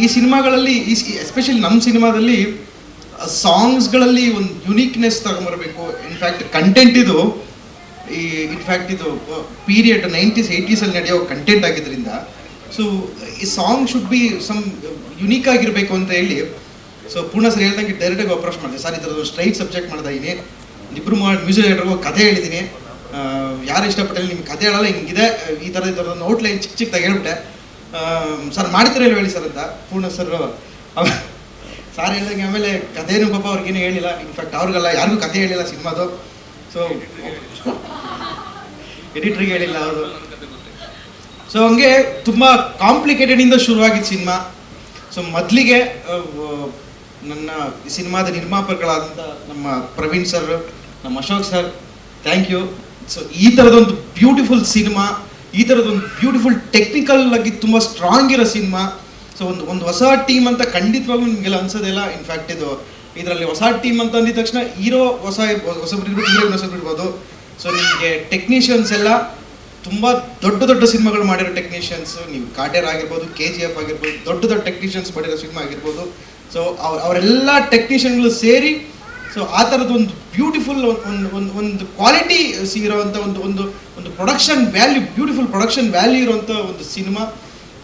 ಈ ಸಿನಿಮಾಗಳಲ್ಲಿ, ಈ ಎಸ್ಪೆಷಲಿ ನಮ್ಮ ಸಿನಿಮಾದಲ್ಲಿ, ಸಾಂಗ್ಸ್ಗಳಲ್ಲಿ ಒಂದು ಯುನೀಕ್ನೆಸ್ ತಗೊಂಬರ್ಬೇಕು. ಇನ್ಫ್ಯಾಕ್ಟ್ ಕಂಟೆಂಟ್ ಇದು, ಈ ಇನ್ಫ್ಯಾಕ್ಟ್ ಇದು ಪೀರಿಯಡ್ ನೈಂಟೀಸ್ ಏಯ್ಟೀಸಲ್ಲಿ ನಡೆಯೋ ಕಂಟೆಂಟ್ ಆಗಿದ್ದರಿಂದ ಸೊ ಈ song should be some unique ಆಗಿರಬೇಕು ಅಂತ ಹೇಳಿ ಸೊ ಪೂರ್ಣ ಸರ್ ಹೇಳ್ದಂಗೆ ಡೈರೆಕ್ಟಾಗಿ ಅಪ್ರೋಚ್ ಮಾಡಿದೆ. ಸರ್, ಈ ಸ್ಟ್ರೈಟ್ ಸಬ್ಜೆಕ್ಟ್ ಮಾಡ್ತಾ ಇದ್ದೀನಿ ಇಬ್ಬರು ಮಾಡಿ ಮ್ಯೂಸಿಕ್ ಡೈರೆಕ್ಟರ್ಗೂ ಕಥೆ ಹೇಳಿದ್ದೀನಿ ಯಾರು ಇಷ್ಟಪಟ್ಟಲ್ಲಿ ನಿಮ್ಗೆ ಕಥೆ ಹೇಳಲ್ಲ, ಹಿಂಗಿದೆ. ಈ ಥರದ ಈ ಥರದ ಔಟ್ಲೈನ್ ಚಿಕ್ಕ ಚಿಕ್ಕದಾಗಿ ಹೇಳ್ಬಿಟ್ಟೆ. ಸರ್ ಮಾಡ್ತೀರ ಇಲ್ವ ಹೇಳಿ ಸರ್ ಅಂತ. ಪೂರ್ಣ ಸರ್ ಸಾರ್ ಹೇಳ್ದಂಗೆ ಆಮೇಲೆ ಕಥೆನೂ ಪಾಪ ಅವ್ರಿಗೇನು ಹೇಳಿಲ್ಲ. ಇನ್ಫ್ಯಾಕ್ಟ್ ಅವ್ರಿಗೆಲ್ಲ ಯಾರಿಗೂ ಕಥೆ ಹೇಳಿಲ್ಲ ಸಿನಿಮಾದು. ಸೊ ಎಡಿಟ್ರಿಗೆ ಹೇಳಿಲ್ಲ ಅವರು ಸೊ ಹಂಗೆ ತುಂಬ ಕಾಂಪ್ಲಿಕೇಟೆಡ್ ಇಂದ ಶುರುವಾಗಿದ್ದ ಸಿನಿಮಾ. ಸೊ ಮೊದಲಿಗೆ ನನ್ನ ಸಿನಿಮಾದ ನಿರ್ಮಾಪಕಗಳಾದಂಥ ನಮ್ಮ ಪ್ರವೀಣ್ ಸರ್, ನಮ್ಮ Ashok sir thank you so ಈ ಥರದೊಂದು ಬ್ಯೂಟಿಫುಲ್ ಸಿನಿಮಾ ಈ ಥರದೊಂದು ಬ್ಯೂಟಿಫುಲ್ ಟೆಕ್ನಿಕಲ್ ಆಗಿ ತುಂಬ ಸ್ಟ್ರಾಂಗ್ ಇರೋ ಸಿನಿಮಾ ಸೊ ಒಂದು ಒಂದು ಹೊಸ ಟೀಮ್ ಅಂತ ಖಂಡಿತವಾಗ್ಲೂ ನಿಮಗೆಲ್ಲ ಅನ್ಸೋದಿಲ್ಲ. ಇನ್ಫ್ಯಾಕ್ಟ್ ಇದು, ಇದರಲ್ಲಿ ಹೊಸ ಟೀಮ್ ಅಂತ ಅಂದಿದ ತಕ್ಷಣ ಹೀರೋ ಹೊಸ ಹೀರೋ ಹೊಸಬ್ರು ಇರ್ಬೋದು ಸೊ ನಿಮಗೆ ಟೆಕ್ನಿಷಿಯನ್ಸ್ ಎಲ್ಲ ತುಂಬ ದೊಡ್ಡ ದೊಡ್ಡ ಸಿನಿಮಾಗಳು ಮಾಡಿರೋ ಟೆಕ್ನಿಷಿಯನ್ಸ್ ನೀವು ಕಾಟೇರ್ ಆಗಿರ್ಬೋದು ಕೆ ಜಿ ಎಫ್ ಆಗಿರ್ಬೋದು, ದೊಡ್ಡ ದೊಡ್ಡ ಟೆಕ್ನಿಷಿಯನ್ಸ್ ಮಾಡಿರೋ ಸಿನಿಮಾ ಆಗಿರ್ಬೋದು. ಸೊ ಅವ್ರ, ಅವರೆಲ್ಲ ಟೆಕ್ನಿಷಿಯನ್ಗಳು ಸೇರಿ ಸೊ ಆ ಥರದ್ದು ಒಂದು ಬ್ಯೂಟಿಫುಲ್ ಒಂದು ಒಂದು ಒಂದು ಕ್ವಾಲಿಟಿ ಇರೋವಂಥ ಒಂದು ಒಂದು ಒಂದು production value beautiful production value ಇರುವಂಥ ಒಂದು ಸಿನಿಮಾ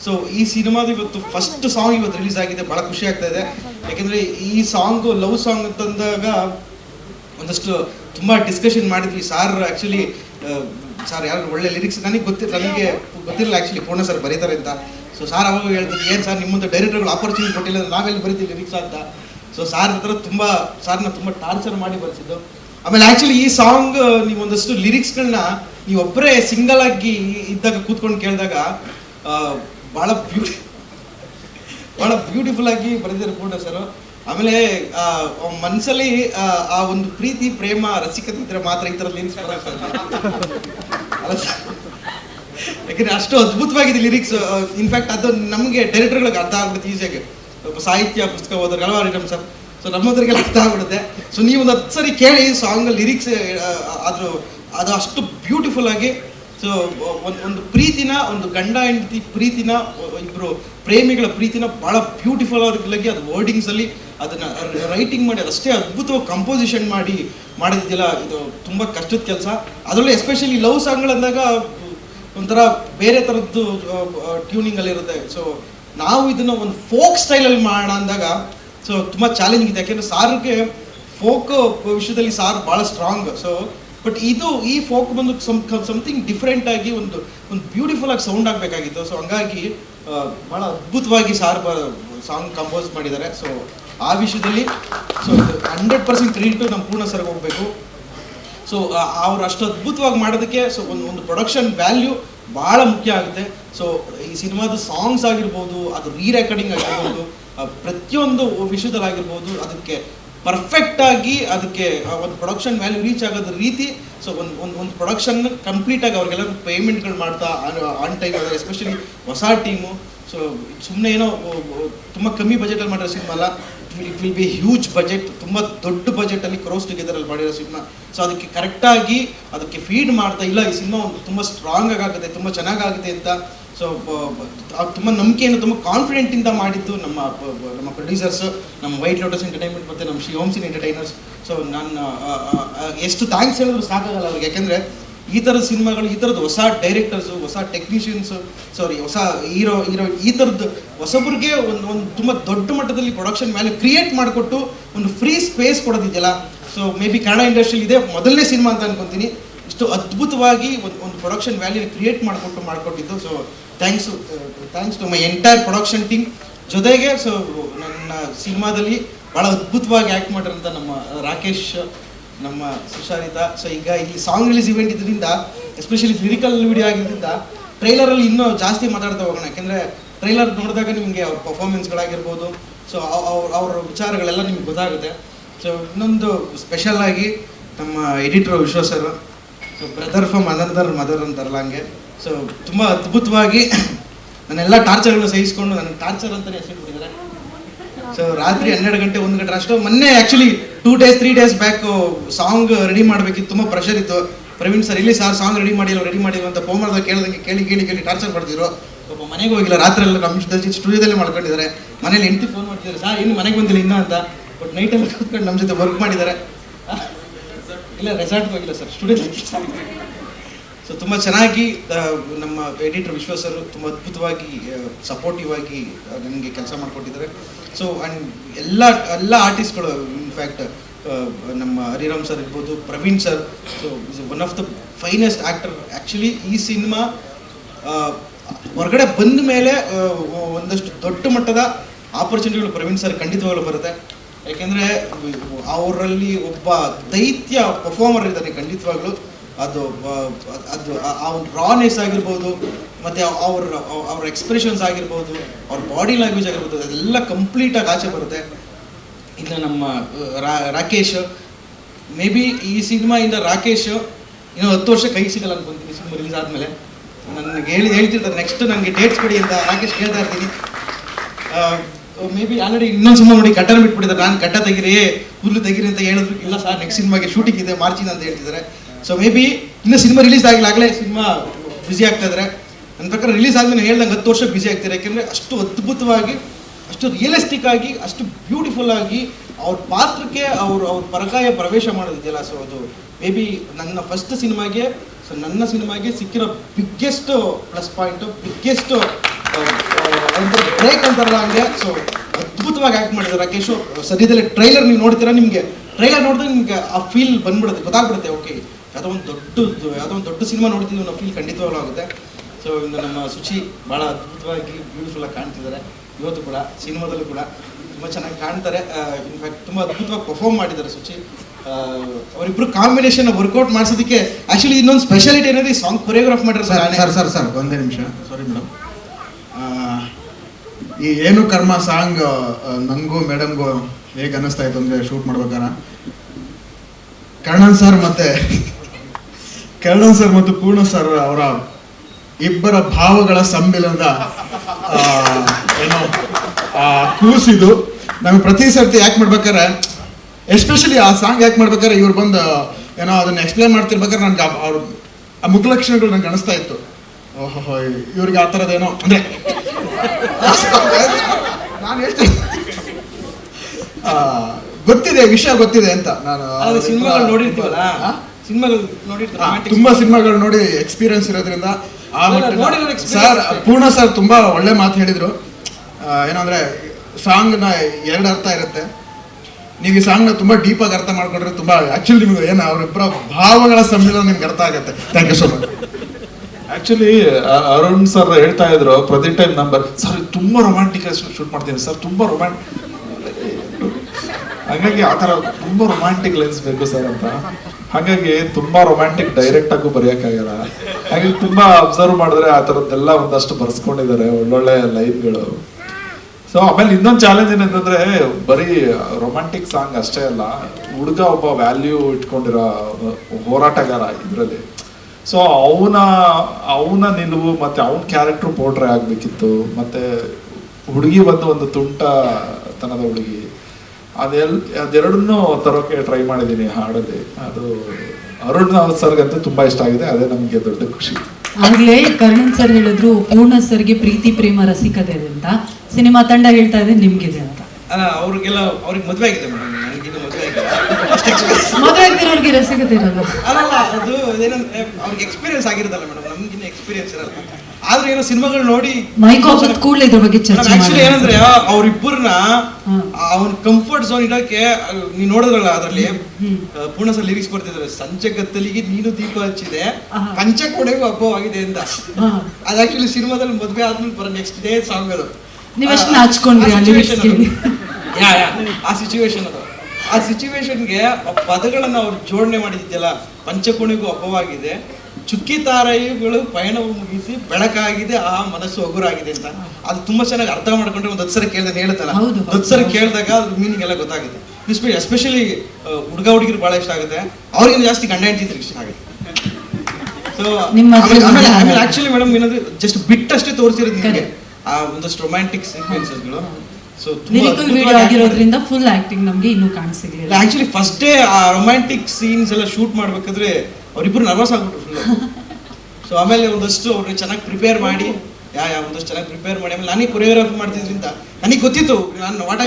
ಸೊ ಈ ಸಿನಿಮಾದ ಇವತ್ತು ಫಸ್ಟ್ ಸಾಂಗ್ ಇವತ್ತು ರಿಲೀಸ್ ಆಗಿದೆ. ಭಾಳ ಖುಷಿ ಆಗ್ತಾ ಇದೆ. ಯಾಕೆಂದರೆ ಈ ಸಾಂಗು ಲವ್ ಸಾಂಗ್ ಅಂತಂದಾಗ ಒಂದಷ್ಟು ತುಂಬ ಡಿಸ್ಕಷನ್ ಮಾಡಿದ್ವಿ. ಸಾರ್ ಆ್ಯಕ್ಚುಲಿ ಸರ್ ಯಾರು ಒಳ್ಳೆ ಲಿರಿಕ್ಸ್ ನನಗೆ ಗೊತ್ತಿಲ್ಲ ನನಗೆ ಗೊತ್ತಿರಲಿಲ್ಲ ಆ್ಯಕ್ಚುಲಿ ಪೂರ್ಣ ಸರ್ ಬರೀತಾರೆ ಅಂತ. ಸೊ ಸಾರ್ ಅವಾಗ ಹೇಳ್ತೀನಿ ಏನು ಸರ್ ನಿಮ್ಮಂತ ಡೈರೆಕ್ಟರ್ಗಳು ಆಪರ್ಚುನಿಟಿ ಕೊಟ್ಟಿಲ್ಲ, ನಾವೆಲ್ಲಿ ಬರೀತೀವಿ ಲಿರಿಕ್ಸ್ ಅಂತ. ಸೊ ಸಾರ್ ಹತ್ರ ತುಂಬ ಸಾರ್ನ ತುಂಬ ಟಾರ್ಚರ್ ಮಾಡಿ ಬರ್ತಿದ್ದು ಆಮೇಲೆ ಆ್ಯಕ್ಚುಲಿ ಈ ಸಾಂಗ್ ನೀವು ಒಂದಷ್ಟು ಲಿರಿಕ್ಸ್ಗಳನ್ನ ನೀವು ಒಬ್ಬರೇ ಸಿಂಗಲ್ ಆಗಿ ಇದ್ದಾಗ ಕೂತ್ಕೊಂಡು ಕೇಳಿದಾಗ ಭಾಳ ಬ್ಯೂಟಿ ಭಾಳ ಬ್ಯೂಟಿಫುಲ್ ಆಗಿ ಬರೆದಿರೋ ಕೂಡ ಸರ್ ಆಮೇಲೆ ಮನಸ್ಸಲ್ಲಿ ಆ, ಒಂದು ಪ್ರೀತಿ ಪ್ರೇಮ ರಸಿಕತೆ ಇದ್ರೆ ಮಾತ್ರ ಈ ತರ ಲಿರಿಕ್ಸ್ ಅಲ್ಲ ಅಷ್ಟು ಅದ್ಭುತವಾಗಿದೆ ಲಿರಿಕ್ಸ್ ಇನ್ಫ್ಯಾಕ್ಟ್ ಅದು ನಮಗೆ ಡೈರೆಕ್ಟರ್ಗಳಿಗೆ ಅರ್ಥ ಆಗ್ಬಿಡುತ್ತೆ ಈಸಿಯಾಗಿ ಸಾಹಿತ್ಯ ಪುಸ್ತಕ ಓದೋರು ಹಲವಾರು ಇರಮ್ ಸರ್. ಸೊ ನಮ್ಮ ಹತ್ರಗೆಲ್ಲ ಅರ್ಥ ಆಗ್ಬಿಡುತ್ತೆ. ಸೊ ನೀವು ಒಂದು ಹತ್ತು ಸರಿ ಕೇಳಿ ಸಾಂಗ್ ಲಿರಿಕ್ಸ್ ಆದರೂ ಅದು ಅಷ್ಟು ಬ್ಯೂಟಿಫುಲ್ ಆಗಿ ಸೊ ಒಂದು ಒಂದು ಪ್ರೀತಿನ, ಒಂದು ಗಂಡ ಹೆಂಡತಿ ಪ್ರೀತಿನ ಇಬ್ಬರು ಪ್ರೇಮಿಗಳ ಪ್ರೀತಿನ ಭಾಳ ಬ್ಯೂಟಿಫುಲ್ ಆಗಿ ಅದು ವರ್ಡಿಂಗ್ಸ್ ಅಲ್ಲಿ ಅದನ್ನ ರೈಟಿಂಗ್ ಮಾಡಿ ಅಷ್ಟೇ ಅದ್ಭುತವಾಗಿ ಕಂಪೋಸಿಷನ್ ಮಾಡಿ ಮಾಡಿದ್ದಿಲ್ಲ ಇದು ತುಂಬ ಕಷ್ಟದ ಕೆಲಸ. ಅದರಲ್ಲೂ ಎಸ್ಪೆಷಲಿ ಲವ್ ಸಾಂಗ್ಗಳಂದಾಗ ಒಂಥರ ಬೇರೆ ಥರದ್ದು ಟ್ಯೂನಿಂಗ್ ಅಲ್ಲಿ ಇರುತ್ತೆ ಸೊ ನಾವು ಇದನ್ನ ಒಂದು ಫೋಕ್ ಸ್ಟೈಲಲ್ಲಿ ಮಾಡೋಣ ಅಂದಾಗ ಸೊ ತುಂಬ ಚಾಲೆಂಜಿಂಗ್ ಇದೆ. ಯಾಕೆಂದರೆ ಸಾರಿಗೆ ಫೋಕ್ ವಿಷಯದಲ್ಲಿ ಸಾರ್ ಭಾಳ ಸ್ಟ್ರಾಂಗ್ ಸೊ ಬಟ್ ಇದು ಈ ಫೋಕ್ ಬಂದು ಸಮಥಿಂಗ್ ಡಿಫ್ರೆಂಟ್ ಆಗಿ ಒಂದು ಒಂದು ಬ್ಯೂಟಿಫುಲ್ ಆಗಿ ಸೌಂಡ್ ಆಗಬೇಕಾಗಿತ್ತು. ಸೊ ಹಂಗಾಗಿ ಭಾಳ ಅದ್ಭುತವಾಗಿ ಸಾರ್ ಸಾಂಗ್ ಕಂಪೋಸ್ ಮಾಡಿದ್ದಾರೆ. ಸೊ ಆ ವಿಷಯದಲ್ಲಿ ಸೊ ಹಂಡ್ರೆಡ್ ಪರ್ಸೆಂಟ್ ಟು ನಮ್ಮ ಪೂರ್ಣ ಸರ್ಗೆ ಹೋಗಬೇಕು. ಸೊ ಅವ್ರು ಅಷ್ಟು ಅದ್ಭುತವಾಗಿ ಮಾಡೋದಕ್ಕೆ ಸೊ ಒಂದು ಒಂದು ಪ್ರೊಡಕ್ಷನ್ ವ್ಯಾಲ್ಯೂ ಭಾಳ ಮುಖ್ಯ ಆಗುತ್ತೆ. ಸೊ ಈ ಸಿನಿಮಾದ ಸಾಂಗ್ಸ್ ಆಗಿರ್ಬೋದು, ಅದು ರೀ ರೆಕಾರ್ಡಿಂಗ್ ಆಗಿರ್ಬೋದು ಪ್ರತಿಯೊಂದು ವಿಷಯದಲ್ಲಾಗಿರ್ಬೋದು ಅದಕ್ಕೆ ಪರ್ಫೆಕ್ಟ್ ಆಗಿ ಅದಕ್ಕೆ ಒಂದು ಪ್ರೊಡಕ್ಷನ್ ವ್ಯಾಲ್ಯೂ ರೀಚ್ ಆಗೋದ ರೀತಿ ಸೊ ಒಂದು ಒಂದು ಒಂದು ಪ್ರೊಡಕ್ಷನ್ ಕಂಪ್ಲೀಟ್ ಆಗಿ ಅವ್ರಿಗೆಲ್ಲ ಪೇಮೆಂಟ್ಗಳು ಮಾಡ್ತಾ ಆನ್ ಟೈಮ್ ಎಸ್ಪೆಷಲಿ ಹೊಸ ಟೀಮು ಸೊ ಸುಮ್ಮನೆ ಏನೋ ತುಂಬ ಕಮ್ಮಿ ಬಜೆಟಲ್ಲಿ ಮಾಡಿರೋ ಸಿನಿಮಾ ಅಲ್ಲ. It will be huge budget ತುಂಬ ದೊಡ್ಡ ಬಜೆಟಲ್ಲಿ ಕ್ರೋಸ್ ಟುಗೆದರಲ್ಲಿ ಮಾಡಿರೋ ಸಿನಿಮಾ ಸೊ ಅದಕ್ಕೆ ಕರೆಕ್ಟಾಗಿ ಅದಕ್ಕೆ ಫೀಡ್ ಮಾಡ್ತಾ, ಇಲ್ಲ, ಈ ಸಿನಿಮಾ ಒಂದು ತುಂಬ ಸ್ಟ್ರಾಂಗ್ ಆಗುತ್ತೆ, ತುಂಬ ಚೆನ್ನಾಗಾಗುತ್ತೆ ಅಂತ. ಸೊ ತುಂಬ ನಂಬಿಕೆಯನ್ನು ತುಂಬ ಕಾನ್ಫಿಡೆಂಟಿಂದ ಮಾಡಿದ್ದು ನಮ್ಮ ನಮ್ಮ ಪ್ರೊಡ್ಯೂಸರ್ಸ್ ನಮ್ಮ ವೈಟ್ ಲೋಟಸ್ ಎಂಟರ್ಟೈನ್ಮೆಂಟ್ ಮತ್ತು ನಮ್ಮ ಶ್ರೀ ಹೋಮ್ಸಿನ್ ಎಂಟರ್ಟೈನರ್ಸ್ ಸೊ ನಾನು ಎಷ್ಟು ಥ್ಯಾಂಕ್ಸ್ ಹೇಳಿದ್ರು ಸಾಕಾಗಲ್ಲ ಅವ್ರಿಗೆ. ಯಾಕೆಂದರೆ ಈ ಥರದ ಸಿನಿಮಾಗಳು, ಈ ಥರದ್ದು ಹೊಸ ಡೈರೆಕ್ಟರ್ಸು ಹೊಸ ಟೆಕ್ನಿಷಿಯನ್ಸು ಸಾರಿ ಹೊಸ ಹೀರೋ ಹೀರೋ ಈ ಥರದ್ದು ಹೊಸಬ್ರಿಗೆ ಒಂದು ಒಂದು ತುಂಬ ದೊಡ್ಡ ಮಟ್ಟದಲ್ಲಿ ಪ್ರೊಡಕ್ಷನ್ ಮೇಲೆ ಕ್ರಿಯೇಟ್ ಮಾಡಿಕೊಟ್ಟು ಒಂದು ಫ್ರೀ ಸ್ಪೇಸ್ ಕೊಡೋದಿದೆಯಲ್ಲ? ಸೊ ಮೇ ಬಿ ಕನ್ನಡ ಇಂಡಸ್ಟ್ರಿಲಿ ಇದೆ, ಮೊದಲನೇ ಸಿನಿಮಾ ಅಂತ ಅನ್ಕೊತೀನಿ. ಇಷ್ಟು ಅದ್ಭುತವಾಗಿ ಒಂದು ಒಂದು ಪ್ರೊಡಕ್ಷನ್ ವ್ಯಾಲ್ಯೂ ಕ್ರಿಯೇಟ್ ಮಾಡಿಕೊಟ್ಟು, ಮಾಡಿಕೊಟ್ಟಿದ್ದು. So thanks thanks to my entire production team ಜೊತೆಗೆ ಸೊ ನನ್ನ ಸಿನಿಮಾದಲ್ಲಿ ಭಾಳ ಅದ್ಭುತವಾಗಿ ಆ್ಯಕ್ಟ್ ಮಾಡಿರೋಂಥ ನಮ್ಮ ರಾಕೇಶ್ ನಮ್ಮ ಸುಶಾರಿತ. ಸೊ ಈಗ ಇಲ್ಲಿ ಸಾಂಗ್ ರಿಲೀಸ್ ಇವೆಂಟ್ ಇದರಿಂದ ಎಸ್ಪೆಷಲಿ ಲಿರಿಕಲ್ ವಿಡಿಯೋ ಆಗಿದ್ದರಿಂದ ಟ್ರೈಲರಲ್ಲಿ ಇನ್ನೂ ಜಾಸ್ತಿ ಮಾತಾಡ್ತಾ ಹೋಗೋಣ. ಯಾಕೆಂದರೆ ಟ್ರೈಲರ್ ನೋಡಿದಾಗ ನಿಮಗೆ ಅವ್ರ ಪರ್ಫಾರ್ಮೆನ್ಸ್ಗಳಾಗಿರ್ಬೋದು ಸೊ ಅವ್ರ ವಿಚಾರಗಳೆಲ್ಲ ನಿಮ್ಗೆ ಗೊತ್ತಾಗುತ್ತೆ. ಸೊ ಇನ್ನೊಂದು ಸ್ಪೆಷಲ್ ಆಗಿ ನಮ್ಮ editor Vishwa sir so brother from other mother ಅಂತಾರಲ್ಲ ಹಂಗೆ. ಸೊ ತುಂಬ ಅದ್ಭುತವಾಗಿ ನನ್ನೆಲ್ಲ ಟಾರ್ಚರ್ಗಳನ್ನ ಸಹಿಸ್ಕೊಂಡು ನನಗೆ ಟಾರ್ಚರ್ ಅಂತಲೇ ಹೆಸರು ಕೊಟ್ಟಿದ್ದಾರೆ ಸೊ ರಾತ್ರಿ ಹನ್ನೆರಡು ಗಂಟೆ ಒಂದು ಗಂಟೆ ಅಷ್ಟು ಮೊನ್ನೆ actually two days three days back song ready ಮಾಡಬೇಕಿತ್ತು, ತುಂಬ ಪ್ರೆಷರ್ ಇತ್ತು. ಪ್ರವೀಣ್ ಸರ್ ಇಲ್ಲಿ ಸರ್ ಸಾಂಗ್ ರೆಡಿ ಮಾಡಿಲ್ಲ ರೆಡಿ ಮಾಡಿಲ್ಲ ಅಂತ ಫೋನ್ ಮಾಡಿದಾಗ ಕೇಳ್ದಂಗೆ ಕೇಳಿ ಕೇಳಿ ಕೇಳಿ ಟಾರ್ಚರ್ ಮಾಡ್ತಿದ್ರು ಒಬ್ಬ ಮನೆಗೆ ಹೋಗಿಲ್ಲ, ರಾತ್ರಿ ಎಲ್ಲ ನಮ್ಮ ಸ್ಟುಡಿಯೋದಲ್ಲೇ ಮಾಡ್ಕೊಂಡಿದ್ದಾರೆ. ಮನೇಲಿ ಹೆಂಡತಿ ಫೋನ್ ಮಾಡ್ತಿದ್ದಾರೆ. ಸರ್ ಇನ್ನು ಮನೆಗೆ ಬಂದಿಲ್ಲ, ಇನ್ನೂ ಅಂತ. ಬಟ್ ನೈಟ್ ನೈಟಲ್ಲಿ ಕೂತ್ಕೊಂಡು ನಮ್ಮ ಜೊತೆ ವರ್ಕ್ ಮಾಡಿದ್ದಾರೆ. ಇಲ್ಲ ರೆಸಾರ್ಟ್ಗೆ ಹೋಗಿಲ್ಲ ಸರ್ ಸ್ಟುಡಿಯೋದಲ್ಲಿ ಸೊ ತುಂಬ ಚೆನ್ನಾಗಿ ನಮ್ಮ ಎಡಿಟರ್ ವಿಶ್ವ ಸರ್ ತುಂಬ ಅದ್ಭುತವಾಗಿ ಸಪೋರ್ಟಿವ್ ಆಗಿ ನನಗೆ ಕೆಲಸ ಮಾಡಿಕೊಟ್ಟಿದ್ದಾರೆ. ಸೊ ಆ್ಯಂಡ್ ಎಲ್ಲ ಎಲ್ಲ ಆರ್ಟಿಸ್ಟ್ಗಳು ಇನ್ಫ್ಯಾಕ್ಟ್ ನಮ್ಮ ಹರಿರಾಮ್ ಸರ್ ಇರ್ಬೋದು, Praveen sir so is one of the finest actor actually ಈ ಸಿನಿಮಾ ಹೊರಗಡೆ ಬಂದ ಮೇಲೆ ಒಂದಷ್ಟು ದೊಡ್ಡ ಮಟ್ಟದ ಆಪರ್ಚುನಿಟಿಗಳು ಪ್ರವೀಣ್ ಸರ್ ಖಂಡಿತವಾಗ್ಲೂ ಬರುತ್ತೆ. ಯಾಕೆಂದರೆ ಅವರಲ್ಲಿ ಒಬ್ಬ ದೈತ್ಯ ಪರ್ಫಾರ್ಮರ್ ಇದ್ದಾನೆ ಖಂಡಿತವಾಗ್ಲೂ. ಅದು ಅದು, ಆ- ಒಂದು ರಾನೆಸ್ ಆಗಿರ್ಬೋದು, ಮತ್ತು ಅವ್ರ ಅವ್ರ ಎಕ್ಸ್ಪ್ರೆಷನ್ಸ್ ಆಗಿರ್ಬೋದು, ಅವ್ರ ಬಾಡಿ ಲ್ಯಾಂಗ್ವೇಜ್ ಆಗಿರ್ಬೋದು, ಅದೆಲ್ಲ ಕಂಪ್ಲೀಟಾಗಿ ಆಚೆ ಬರುತ್ತೆ. ಇನ್ನು ನಮ್ಮ ರಾಕೇಶ್ ಮೇ ಬಿ ಈ ಸಿನಿಮಾಯಿಂದ ರಾಕೇಶ್, ಇನ್ನೂ ಹತ್ತು ವರ್ಷ ಕೈ ಸಿಗಲ್ಲ ಅನ್ಕೊಂತೀನಿ ಸಿನಿಮಾ ರಿಲೀಸ್ ಆದಮೇಲೆ. ನನಗೆ ಹೇಳಿ, ಹೇಳ್ತಿರ್ತಾರೆ ನೆಕ್ಸ್ಟ್ ನನಗೆ ಡೇಟ್ಸ್ ಕೊಡಿ ಅಂತ ರಾಕೇಶ್ ಕೇಳ್ತಾ ಇರ್ತೀನಿ. ಮೇ ಬಿ ಆಲ್ರೆಡಿ ಇನ್ನೊಂದು ಸಿನಿಮಾ ನೋಡಿ ಕಟ್ಟನ ಬಿಟ್ಬಿಟ್ಟಿದ್ದಾರೆ. ನಾನು ಕಟ್ಟ ತೆಗಿರಿ, ಹುಲ್ಲು ತೆಗಿರಿ ಅಂತ ಹೇಳಿದ್ರು. ಇಲ್ಲ ಸರ್ ನೆಕ್ಸ್ಟ್ ಸಿನಿಮಾಗೆ ಶೂಟಿಂಗ್ ಇದೆ ಮಾರ್ಚಿನ ಅಂತ ಹೇಳ್ತಿದ್ದಾರೆ. ಸೊ ಮೇ ಬಿ ಇನ್ನೂ ಸಿನಿಮಾ ರಿಲೀಸ್ ಆಗಿಲ್ಲ ಸಿನಿಮಾ ಬ್ಯುಸಿ ಆಗ್ತಾ ಇದ್ರೆ. ನನ್ನ ಪ್ರಕಾರ ರಿಲೀಸ್ ಆದ್ಮೇಲೆ ಹೇಳ್ದಂಗೆ ಹತ್ತು ವರ್ಷ ಬ್ಯುಸಿ ಆಗ್ತಾರೆ? ಯಾಕೆಂದರೆ ಅಷ್ಟು ಅದ್ಭುತವಾಗಿ, ಅಷ್ಟು ರಿಯಲಿಸ್ಟಿಕ್ ಆಗಿ, ಅಷ್ಟು ಬ್ಯೂಟಿಫುಲ್ ಆಗಿ ಅವ್ರ ಪಾತ್ರಕ್ಕೆ ಅವರು, ಅವ್ರ ಪರಕಾಯ ಪ್ರವೇಶ ಮಾಡೋದಿದೆಯಲ್ಲ ಸೊ ಅದು ಮೇ ಬಿ ನನ್ನ ಫಸ್ಟ್ ಸಿನಿಮಾಗೆ ಸೊ ನನ್ನ ಸಿನಿಮಾಗೆ ಸಿಕ್ಕಿರೋ biggest plus point biggest break ಅಂತಾರಲ್ಲ ಹಂಗೆ. ಸೊ ಅದ್ಭುತವಾಗಿ ಆ್ಯಕ್ಟ್ ಮಾಡಿದ್ದಾರೆ ರಾಕೇಶು. ಸದ್ಯದಲ್ಲಿ ಟ್ರೈಲರ್ ನೀವು ನೋಡ್ತೀರಾ ನಿಮಗೆ? ಟ್ರೈಲರ್ ನೋಡಿದ್ರೆ ನಿಮಗೆ ಆ ಫೀಲ್ ಬಂದ್ಬಿಡುತ್ತೆ, ಗೊತ್ತಾಗ್ಬಿಡುತ್ತೆ. ಓಕೆ ಯಾವುದೋ ಒಂದು ದೊಡ್ಡ ಯಾವುದೋ ಒಂದು ದೊಡ್ಡ ಸಿನಿಮಾ ನೋಡ್ತೀನಿ ಅನ್ನೋ ಫೀಲ್ ಖಂಡಿತವಾಗ್ಲೂ ಆಗುತ್ತೆ ಸೊ ಇಂದ ನಮ್ಮ ಶುಚಿ ಭಾಳ ಅದ್ಭುತವಾಗಿ ಬ್ಯೂಟಿಫುಲ್ ಆಗಿ ಕಾಣ್ತಿದ್ದಾರೆ. ಇವತ್ತು ಕೂಡ ಸಿನಿಮಾದಲ್ಲೂ ಕೂಡ ತುಂಬ ಚೆನ್ನಾಗಿ ಕಾಣ್ತಾರೆ. ಇನ್ಫ್ಯಾಕ್ಟ್ ತುಂಬ ಅದ್ಭುತವಾಗಿ ಪರ್ಫಾರ್ಮ್ ಮಾಡಿದ್ದಾರೆ ಶುಚಿ ಅವರಿಬ್ರು ಕಾಂಬಿನೇಷನ್ ವರ್ಕೌಟ್ ಮಾಡಿಸೋದಕ್ಕೆ ಆ್ಯಕ್ಚುಲಿ ಇನ್ನೊಂದು ಸ್ಪೆಷಾಲಿಟಿ ಏನಂದ್ರೆ ಈ ಸಾಂಗ್ ಕೊರಿಯೋಗ್ರಾಫ್ ಮಾಡಿರೋ ಸರ್ ಸರ್ ಸರ್ ಸರ್ ಒಂದೇ ನಿಮಿಷ. ಸಾರಿ ಮೇಡಮ್ ಈ ಏನು ಕರ್ಮ ಸಾಂಗ್ ನನಗೂ ಮೇಡಮ್ಗೂ ಹೇಗೆ ಅನ್ನಿಸ್ತಾ ಇತ್ತು ಅಂದರೆ ಶೂಟ್ ಮಾಡ್ಬೇಕಾರ ಕರ್ಣನ್ ಸರ್ ಮತ್ತೆ ಕರ್ಣನ್ ಸರ್ ಮತ್ತು ಪೂರ್ಣ ಸರ್ ಅವರ ಇಬ್ಬರ ಭಾವಗಳ ಸಮ್ಮಿಲನದ ಏನೋ ಆ ಕೂಸಿದು ನಮಗೆ ಪ್ರತಿ ಸರ್ತಿ ಯಾಕೆ ಮಾಡ್ಬೇಕಾರೆ ಎಸ್ಪೆಷಲಿ ಆ ಸಾಂಗ್ ಯಾಕೆ ಮಾಡ್ಬೇಕಾದ್ರೆ ಇವ್ರು ಬಂದು ಏನೋ ಅದನ್ನ ಎಕ್ಸ್ಪ್ಲೈನ್ ಮಾಡ್ತಿರ್ಬೇಕಾದ್ರೆ ನನ್ಗೆ ಅವ್ರ ಆ ಮುಖಲಕ್ಷಣಗಳು ನಂಗೆ ಅನಿಸ್ತಾ ಇತ್ತು. ಓಹೋ ಇವ್ರಿಗೆ ಆ ಥರದ್ದೇನೋ ಅಂದರೆ ನಾನು ಹೇಳ್ತೇನೆ. ಗೊತ್ತಿದೆ ವಿಷಯ ಗೊತ್ತಿದೆ ಅಂತ ನಾನು ಸಿನಿಮಾ ಸಿನಿಮಾಗಳು ನೋಡಿರ್ತೀವಲ್ಲ? ಸಿನಿಮಾಗಳು ನೋಡಿ ತುಂಬಾ ಸಿನಿಮಾಗಳು ನೋಡಿ ಎಕ್ಸ್ಪೀರಿಯನ್ಸ್ ಇರೋದ್ರಿಂದ ಆ ಸರ್ ಪೂರ್ಣ ಸರ್ ತುಂಬಾ ಒಳ್ಳೆ ಮಾತು ಹೇಳಿದ್ರು. ಏನಂದ್ರೆ ಸಾಂಗ್ನ ಎರಡು ಅರ್ಥ ಇರುತ್ತೆ. ನೀವು ಈ ಸಾಂಗ್ನ ನ ತುಂಬಾ ಡೀಪ್ ಆಗಿ ಅರ್ಥ ಮಾಡ್ಕೊಂಡ್ರೆ ತುಂಬಾ ಆಕ್ಚುಲಿ ನಿಮ್ಗೆ ಏನು ಅವರಿಬ್ಬರ ಭಾವಗಳ ಸಮ್ಮಿಲನ ನಿಮ್ಗೆ ಅರ್ಥ ಆಗುತ್ತೆ. Thank you so much actually Arun sir ಹೇಳ್ತಾ ಇದ್ರು ಪ್ರತಿ ಟೈಮ್ ನಂಬರ್ ಸರ್ ತುಂಬಾ ರೊಮ್ಯಾಂಟಿಕ್ ಶೂಟ್ ಮಾಡ್ತೀನಿ. ಸರ್ ತುಂಬಾ ರೊಮ್ಯಾಂಟಿಕ್ ಹಂಗಾಗಿ ಆ ಥರ ತುಂಬಾ ರೊಮ್ಯಾಂಟಿಕ್ ಲೆನ್ಸ್ ಬೇಕು ಸರ್ ಅಂತ. ಹಾಗಾಗಿ ತುಂಬಾ ರೊಮ್ಯಾಂಟಿಕ್ ಡೈರೆಕ್ಟ್ ಆಗು ಬರೆಯೋಕ್ಕಾಗಲ್ಲ. ಹಾಗಾಗಿ ತುಂಬಾ ಅಬ್ಸರ್ವ್ ಮಾಡಿದ್ರೆ ಆ ಥರದ್ದೆಲ್ಲ ಒಂದಷ್ಟು ಬರ್ಸ್ಕೊಂಡಿದ್ದಾರೆ ಒಳ್ಳೊಳ್ಳೆ ಲೈನ್ಗಳು ಸೊ ಆಮೇಲೆ ಇನ್ನೊಂದು ಚಾಲೆಂಜ್ ಏನಂತಂದ್ರೆ, ಬರೀ ರೊಮ್ಯಾಂಟಿಕ್ ಸಾಂಗ್ ಅಷ್ಟೇ ಅಲ್ಲ, ಹುಡುಗ ಒಬ್ಬ ವ್ಯಾಲ್ಯೂ ಇಟ್ಕೊಂಡಿರೋ ಹೋರಾಟಗಾರ ಇದರಲ್ಲಿ. ಸೊ ಅವನ ಅವನ ನಿಲುವು ಮತ್ತೆ ಅವನ ಕ್ಯಾರೆಕ್ಟರ್ ಪೋರ್ಟ್ರೇ ಆಗ್ಬೇಕಿತ್ತು, ಮತ್ತೆ ಹುಡುಗಿ ಬಂದು ಒಂದು ತುಂಟ ತನದ ಹುಡುಗಿ. ಅದೆಲ್ ಅದೆರಡನ್ನೂ ತರೋಕೆ ಟ್ರೈ ಮಾಡಿದ್ದೀನಿ ಹಾಡಲ್ಲಿ. ಅದು ಅರುಣ್ ಸರ್ಗಂತೂ ತುಂಬಾ ಇಷ್ಟ ಆಗಿದೆ ಅದೇ ನಮಗೆ ದೊಡ್ಡ ಖುಷಿ. ಆಗ್ಲೇ ಕರ್ಣನ್ ಸರ್ ಹೇಳಿದ್ರು ಪೂರ್ಣ ಸರ್ಗೆ ಪ್ರೀತಿ ಪ್ರೇಮ ರಸಿಕತೆ ಇದೆ ಅಂತ. ಸಿನಿಮಾ ತಂಡ ಹೇಳ್ತಾ ಇದೆ ನಿಮ್ಗಿದೆ ಅಂತ. ಅಲ್ಲ ಅವ್ರಿಗೆಲ್ಲ ಅವ್ರಿಗೆ ಮದುವೆ ಆಗಿದೆ ಮೇಡಮ್ ನನಗಿನ್ನೂ ಮದುವೆ ಆಗಿಲ್ಲ ಮದುವೆ ಆಗ್ತಿರೋರ್ಗೆ ರಸಿಕತೆ ಇರಲ್ಲ ಅಲ್ಲ ಅದು ಏನಂದ್ರೆ ಅವ್ರಿಗೆ ಎಕ್ಸ್ಪೀರಿಯನ್ಸ್ ಆಗಿರೋದಲ್ಲ ಮೇಡಮ್ ನಮ್ಗಿನ್ನ ಎಕ್ಸ್ಪೀರಿಯನ್ಸ್ ಇರಲ್ಲ. ಆದ್ರೆ ಏನೋ ಸಿನಿಮಾಗಳು ನೋಡಿ ಮೈಕ್ ಹಾಕೋದ್ ಕೂಡಲೇ ಇದ್ರ ಬಗ್ಗೆ ಚರ್ಚೆ ಆಕ್ಚುಲಿ ಏನಂದ್ರೆ ಅವ್ರಿಬ್ಬರನ್ನ ಅವನ್ ಕಂಫರ್ಟ್ ಝೋನ್ ಇಡಕ್ಕೆ ನೀ ನೋಡಿದ್ರಲ್ಲ ಅದರಲ್ಲಿ. ಪೂರ್ಣ ಸರ್ ಲಿರಿಕ್ಸ್ ಬರ್ತಿದ್ರು ಸಂಜೆ ಗತ್ತಲಿಗೆ ನೀನು ದೀಪ ಹಚ್ಚಿದೆ. ಪಂಚ ಕೊಡೆಗೂ ಹಬ್ಬವಾಗಿದೆ ಅಂತ. ಅದು ಆಕ್ಚುಲಿ ಸಿನಿಮಾದಲ್ಲಿ ಮದ್ವೆ ಆದ್ಮೇಲೆ ಬರೋ ನೆಕ್ಸ್ಟ್ ಡೇ ಸಾಂಗ್ ಅದು ನೀವೆಷ್ಟು ನಾಚ್ಕೊಂಡ್ರಿ ಆ ಸಿಚುವೇಶನ್ ಅದು. ಆ ಸಿಚುವೇಶನ್ಗೆ ಪದಗಳನ್ನ ಅವ್ರು ಜೋಡಣೆ ಮಾಡಿದ್ಯಲ್ಲ ಪಂಚಕೋಣೆಗೂ ಹಬ್ಬವಾಗಿದೆ. ಚುಕ್ಕಿ ತಾರಾಯಿಗಳು ಪಯಣವು ಮುಗಿಸಿ ಬೆಳಕಾಗಿದೆ ಆ ಮನಸ್ಸು ಹಗುರಾಗಿದೆ ಅಂತ. ಅದು ತುಂಬಾ ಚೆನ್ನಾಗಿ ಅರ್ಥ ಮಾಡ್ಕೊಂಡ್ರೆ ಒಂದು ಹತ್ತು ಸರಿ ಕೇಳ್ದಾಗ ಹೇಳ್ತಾರ. ಹತ್ತು ಸರಿ ಕೇಳಿದಾಗ ಅದ್ರ ಮೀನಿಂಗ್ ಎಲ್ಲ ಗೊತ್ತಾಗುತ್ತೆ. ಎಸ್ಪೆಷಲಿ ಹುಡುಗ ಹುಡುಗಿರು ಬಹಳ ಇಷ್ಟ ಆಗುತ್ತೆ. ಅವ್ರಿಗಿಂತ ಜಾಸ್ತಿ ಗಂಡ ಹೆಂಡತಿ ಇಷ್ಟ ಆಗುತ್ತೆ. ಸೊ ಆಮೇಲೆ. ಆಕ್ಚುಲಿ ಮೇಡಮ್ ಏನಂದ್ರೆ ಜಸ್ಟ್ ಬಿಟ್ಟಷ್ಟೇ ತೋರಿಸಿರೋದು ನಿಮಗೆ. ಆ ಒಂದಷ್ಟು ರೊಮ್ಯಾಂಟಿಕ್ ಸೀಕ್ವೆನ್ಸಸ್ಗಳು ಸೊ ಆಗಿರೋದ್ರಿಂದ ಫುಲ್ ಆಕ್ಟಿಂಗ್ ನಮಗೆ ಇನ್ನೂ ಕಾಣಿಸಿರ್ಲಿಲ್ಲ ಆಕ್ಚುಲಿ ಫಸ್ಟ್ ಡೇ ಆ ರೊಮ್ಯಾಂಟಿಕ್ ಸೀನ್ಸ್ ಎಲ್ಲ ಶೂಟ್ ಮಾಡ್ಬೇಕಾದ್ರೆ ಅವರಿಬ್ರು ನರ್ವಸ್ ಆಗ್ಬಿಟ್ರು ಸೊ ಆಮೇಲೆ ಒಂದಷ್ಟು ಅವ್ರಿಗೆ ಚೆನ್ನಾಗಿ ಪ್ರಿಪೇರ್ ಮಾಡಿ ಯಾ ಯಾ ಒಂದಷ್ಟು ಚೆನ್ನಾಗಿ ಪ್ರಿಪೇರ್ ಮಾಡಿ ಆಮೇಲೆ ನಾನೇ ಕೊರಿಯೋಗ್ರಫಿ ಮಾಡ್ತಿದ್ರಿಂದ ನನಗೆ ಗೊತ್ತಿತ್ತು ನಾನು ವಾಟ್